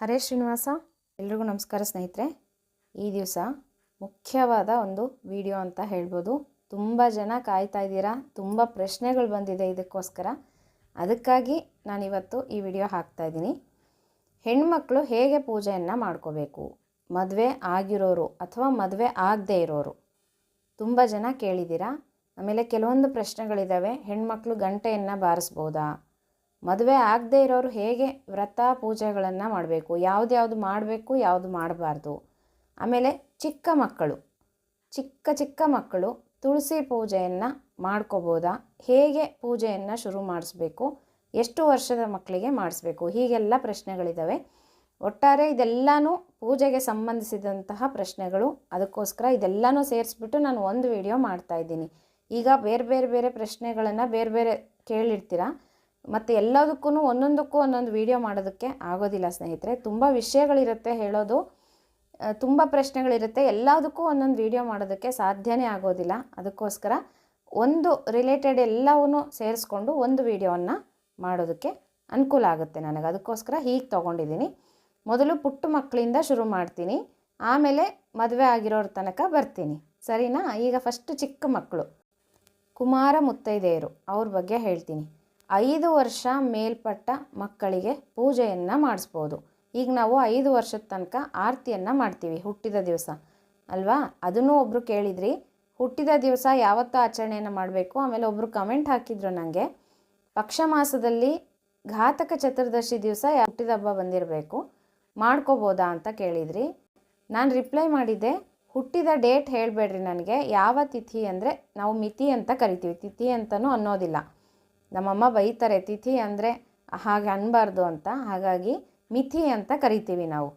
ಹರೇ ಶ್ರೀನಿವಾಸ, ಎಲ್ರಿಗೂ ನಮಸ್ಕಾರ ಸ್ನೇಹಿತರೆ. ಈ ದಿವಸ ಮುಖ್ಯವಾದ ಒಂದು ವಿಡಿಯೋ ಅಂತ ಹೇಳ್ಬೋದು. ತುಂಬ ಜನ ಕಾಯ್ತಾ ಇದ್ದೀರಾ? ತುಂಬ ಪ್ರಶ್ನೆಗಳು ಬಂದಿದೆ ಇದಕ್ಕೋಸ್ಕರ. ಅದಕ್ಕಾಗಿ ನಾನಿವತ್ತು ಈ ವಿಡಿಯೋ ಹಾಕ್ತಾ ಇದ್ದೀನಿ. ಹೆಣ್ಮಕ್ಳು ಹೇಗೆ ಪೂಜೆಯನ್ನು ಮಾಡ್ಕೋಬೇಕು? ಮದುವೆ ಆಗಿರೋರು ಅಥವಾ ಮದುವೆ ಆಗದೇ ಇರೋರು? ತುಂಬ ಜನ ಕೇಳಿದ್ದೀರಾ? ಆಮೇಲೆ ಕೆಲವೊಂದು ಪ್ರಶ್ನೆಗಳಿದ್ದಾವೆ ಹೆಣ್ಮಕ್ಳು ಗಂಟೆಯನ್ನು ಬಾರಿಸ್ಬೋದಾ? ಮದುವೆ ಆಗದೇ ಇರೋರು ಹೇಗೆ ವ್ರತ ಪೂಜೆಗಳನ್ನು ಮಾಡಬೇಕು? ಯಾವ್ದ್ಯಾವ್ದು ಮಾಡಬೇಕು, ಯಾವುದು ಮಾಡಬಾರ್ದು? ಆಮೇಲೆ ಚಿಕ್ಕ ಮಕ್ಕಳು, ಚಿಕ್ಕ ಚಿಕ್ಕ ಮಕ್ಕಳು ತುಳಸಿ ಪೂಜೆಯನ್ನು ಮಾಡ್ಕೋಬೋದಾ? ಹೇಗೆ ಪೂಜೆಯನ್ನು ಶುರು ಮಾಡಿಸ್ಬೇಕು? ಎಷ್ಟು ವರ್ಷದ ಮಕ್ಕಳಿಗೆ ಮಾಡಿಸ್ಬೇಕು? ಹೀಗೆಲ್ಲ ಪ್ರಶ್ನೆಗಳಿದ್ದಾವೆ ಒಟ್ಟಾರೆ ಇದೆಲ್ಲನೂ ಪೂಜೆಗೆ ಸಂಬಂಧಿಸಿದಂತಹ ಪ್ರಶ್ನೆಗಳು, ಅದಕ್ಕೋಸ್ಕರ ಇದೆಲ್ಲನೂ ಸೇರಿಸ್ಬಿಟ್ಟು ನಾನು ಒಂದು ವಿಡಿಯೋ ಮಾಡ್ತಾ ಇದ್ದೀನಿ. ಈಗ ಬೇರೆ ಬೇರೆ ಬೇರೆ ಪ್ರಶ್ನೆಗಳನ್ನು ಬೇರೆ ಬೇರೆ ಕೇಳಿರ್ತೀರ? ಮತ್ತು ಎಲ್ಲದಕ್ಕೂ ಒಂದೊಂದಕ್ಕೂ ಒಂದೊಂದು ವಿಡಿಯೋ ಮಾಡೋದಕ್ಕೆ ಆಗೋದಿಲ್ಲ ಸ್ನೇಹಿತರೆ. ತುಂಬ ವಿಷಯಗಳಿರುತ್ತೆ ಹೇಳೋದು. ತುಂಬ ಪ್ರಶ್ನೆಗಳಿರುತ್ತೆ. ಎಲ್ಲದಕ್ಕೂ ಒಂದೊಂದು ವಿಡಿಯೋ ಮಾಡೋದಕ್ಕೆ ಸಾಧ್ಯನೇ ಆಗೋದಿಲ್ಲ. ಅದಕ್ಕೋಸ್ಕರ ಒಂದು ರಿಲೇಟೆಡ್ ಎಲ್ಲವನ್ನೂ ಸೇರಿಸ್ಕೊಂಡು ಒಂದು ವಿಡಿಯೋವನ್ನು ಮಾಡೋದಕ್ಕೆ ಅನುಕೂಲ ಆಗುತ್ತೆ ನನಗೆ. ಅದಕ್ಕೋಸ್ಕರ ಹೀಗೆ ತೊಗೊಂಡಿದ್ದೀನಿ. ಮೊದಲು ಪುಟ್ಟ ಮಕ್ಕಳಿಂದ ಶುರು ಮಾಡ್ತೀನಿ. ಆಮೇಲೆ ಮದುವೆ ಆಗಿರೋರ ತನಕ ಬರ್ತೀನಿ. ಸರಿನಾ? ಈಗ ಫಸ್ಟ್ ಚಿಕ್ಕ ಮಕ್ಕಳು. ಕುಮಾರ ಮುತ್ತೈದೆಯರು. ಅವ್ರ ಬಗ್ಗೆ ಹೇಳ್ತೀನಿ. ಐದು ವರ್ಷ ಮೇಲ್ಪಟ್ಟ ಮಕ್ಕಳಿಗೆ ಪೂಜೆಯನ್ನು ಮಾಡಿಸ್ಬೋದು. ಈಗ ನಾವು ಐದು ವರ್ಷದ ತನಕ ಆರತಿಯನ್ನು ಮಾಡ್ತೀವಿ ಹುಟ್ಟಿದ ದಿವಸ. ಅಲ್ವಾ? ಅದನ್ನು ಒಬ್ಬರು ಕೇಳಿದ್ರಿ. ಹುಟ್ಟಿದ ದಿವಸ ಯಾವತ್ತೂ ಆಚರಣೆಯನ್ನು ಮಾಡಬೇಕು. ಆಮೇಲೆ ಒಬ್ಬರು ಕಮೆಂಟ್ ಹಾಕಿದ್ರು ನನಗೆ ಪಕ್ಷ ಮಾಸದಲ್ಲಿ ಘಾತಕ ಚತುರ್ದಶಿ ದಿವಸ ಹುಟ್ಟಿದ ಹಬ್ಬ ಬಂದಿರಬೇಕು. ಮಾಡ್ಕೋಬೋದಾ ಅಂತ ಕೇಳಿದ್ರಿ. ನಾನು ರಿಪ್ಲೈ ಮಾಡಿದ್ದೆ, ಹುಟ್ಟಿದ ಡೇಟ್ ಹೇಳಬೇಡ್ರಿ ನನಗೆ. ಯಾವ ತಿಥಿ ಅಂದರೆ ನಾವು ಮಿತಿ ಅಂತ ಕರಿತೀವಿ. ತಿಥಿ ಅಂತಲೂ ಅನ್ನೋದಿಲ್ಲ. ನಮ್ಮಮ್ಮ ಬೈತಾರೆ, ತಿಥಿ ಅಂದರೆ ಹಾಗೆ ಅನ್ನಬಾರ್ದು ಅಂತ. ಹಾಗಾಗಿ ಮಿಥಿ ಅಂತ ಕರಿತೀವಿ ನಾವು.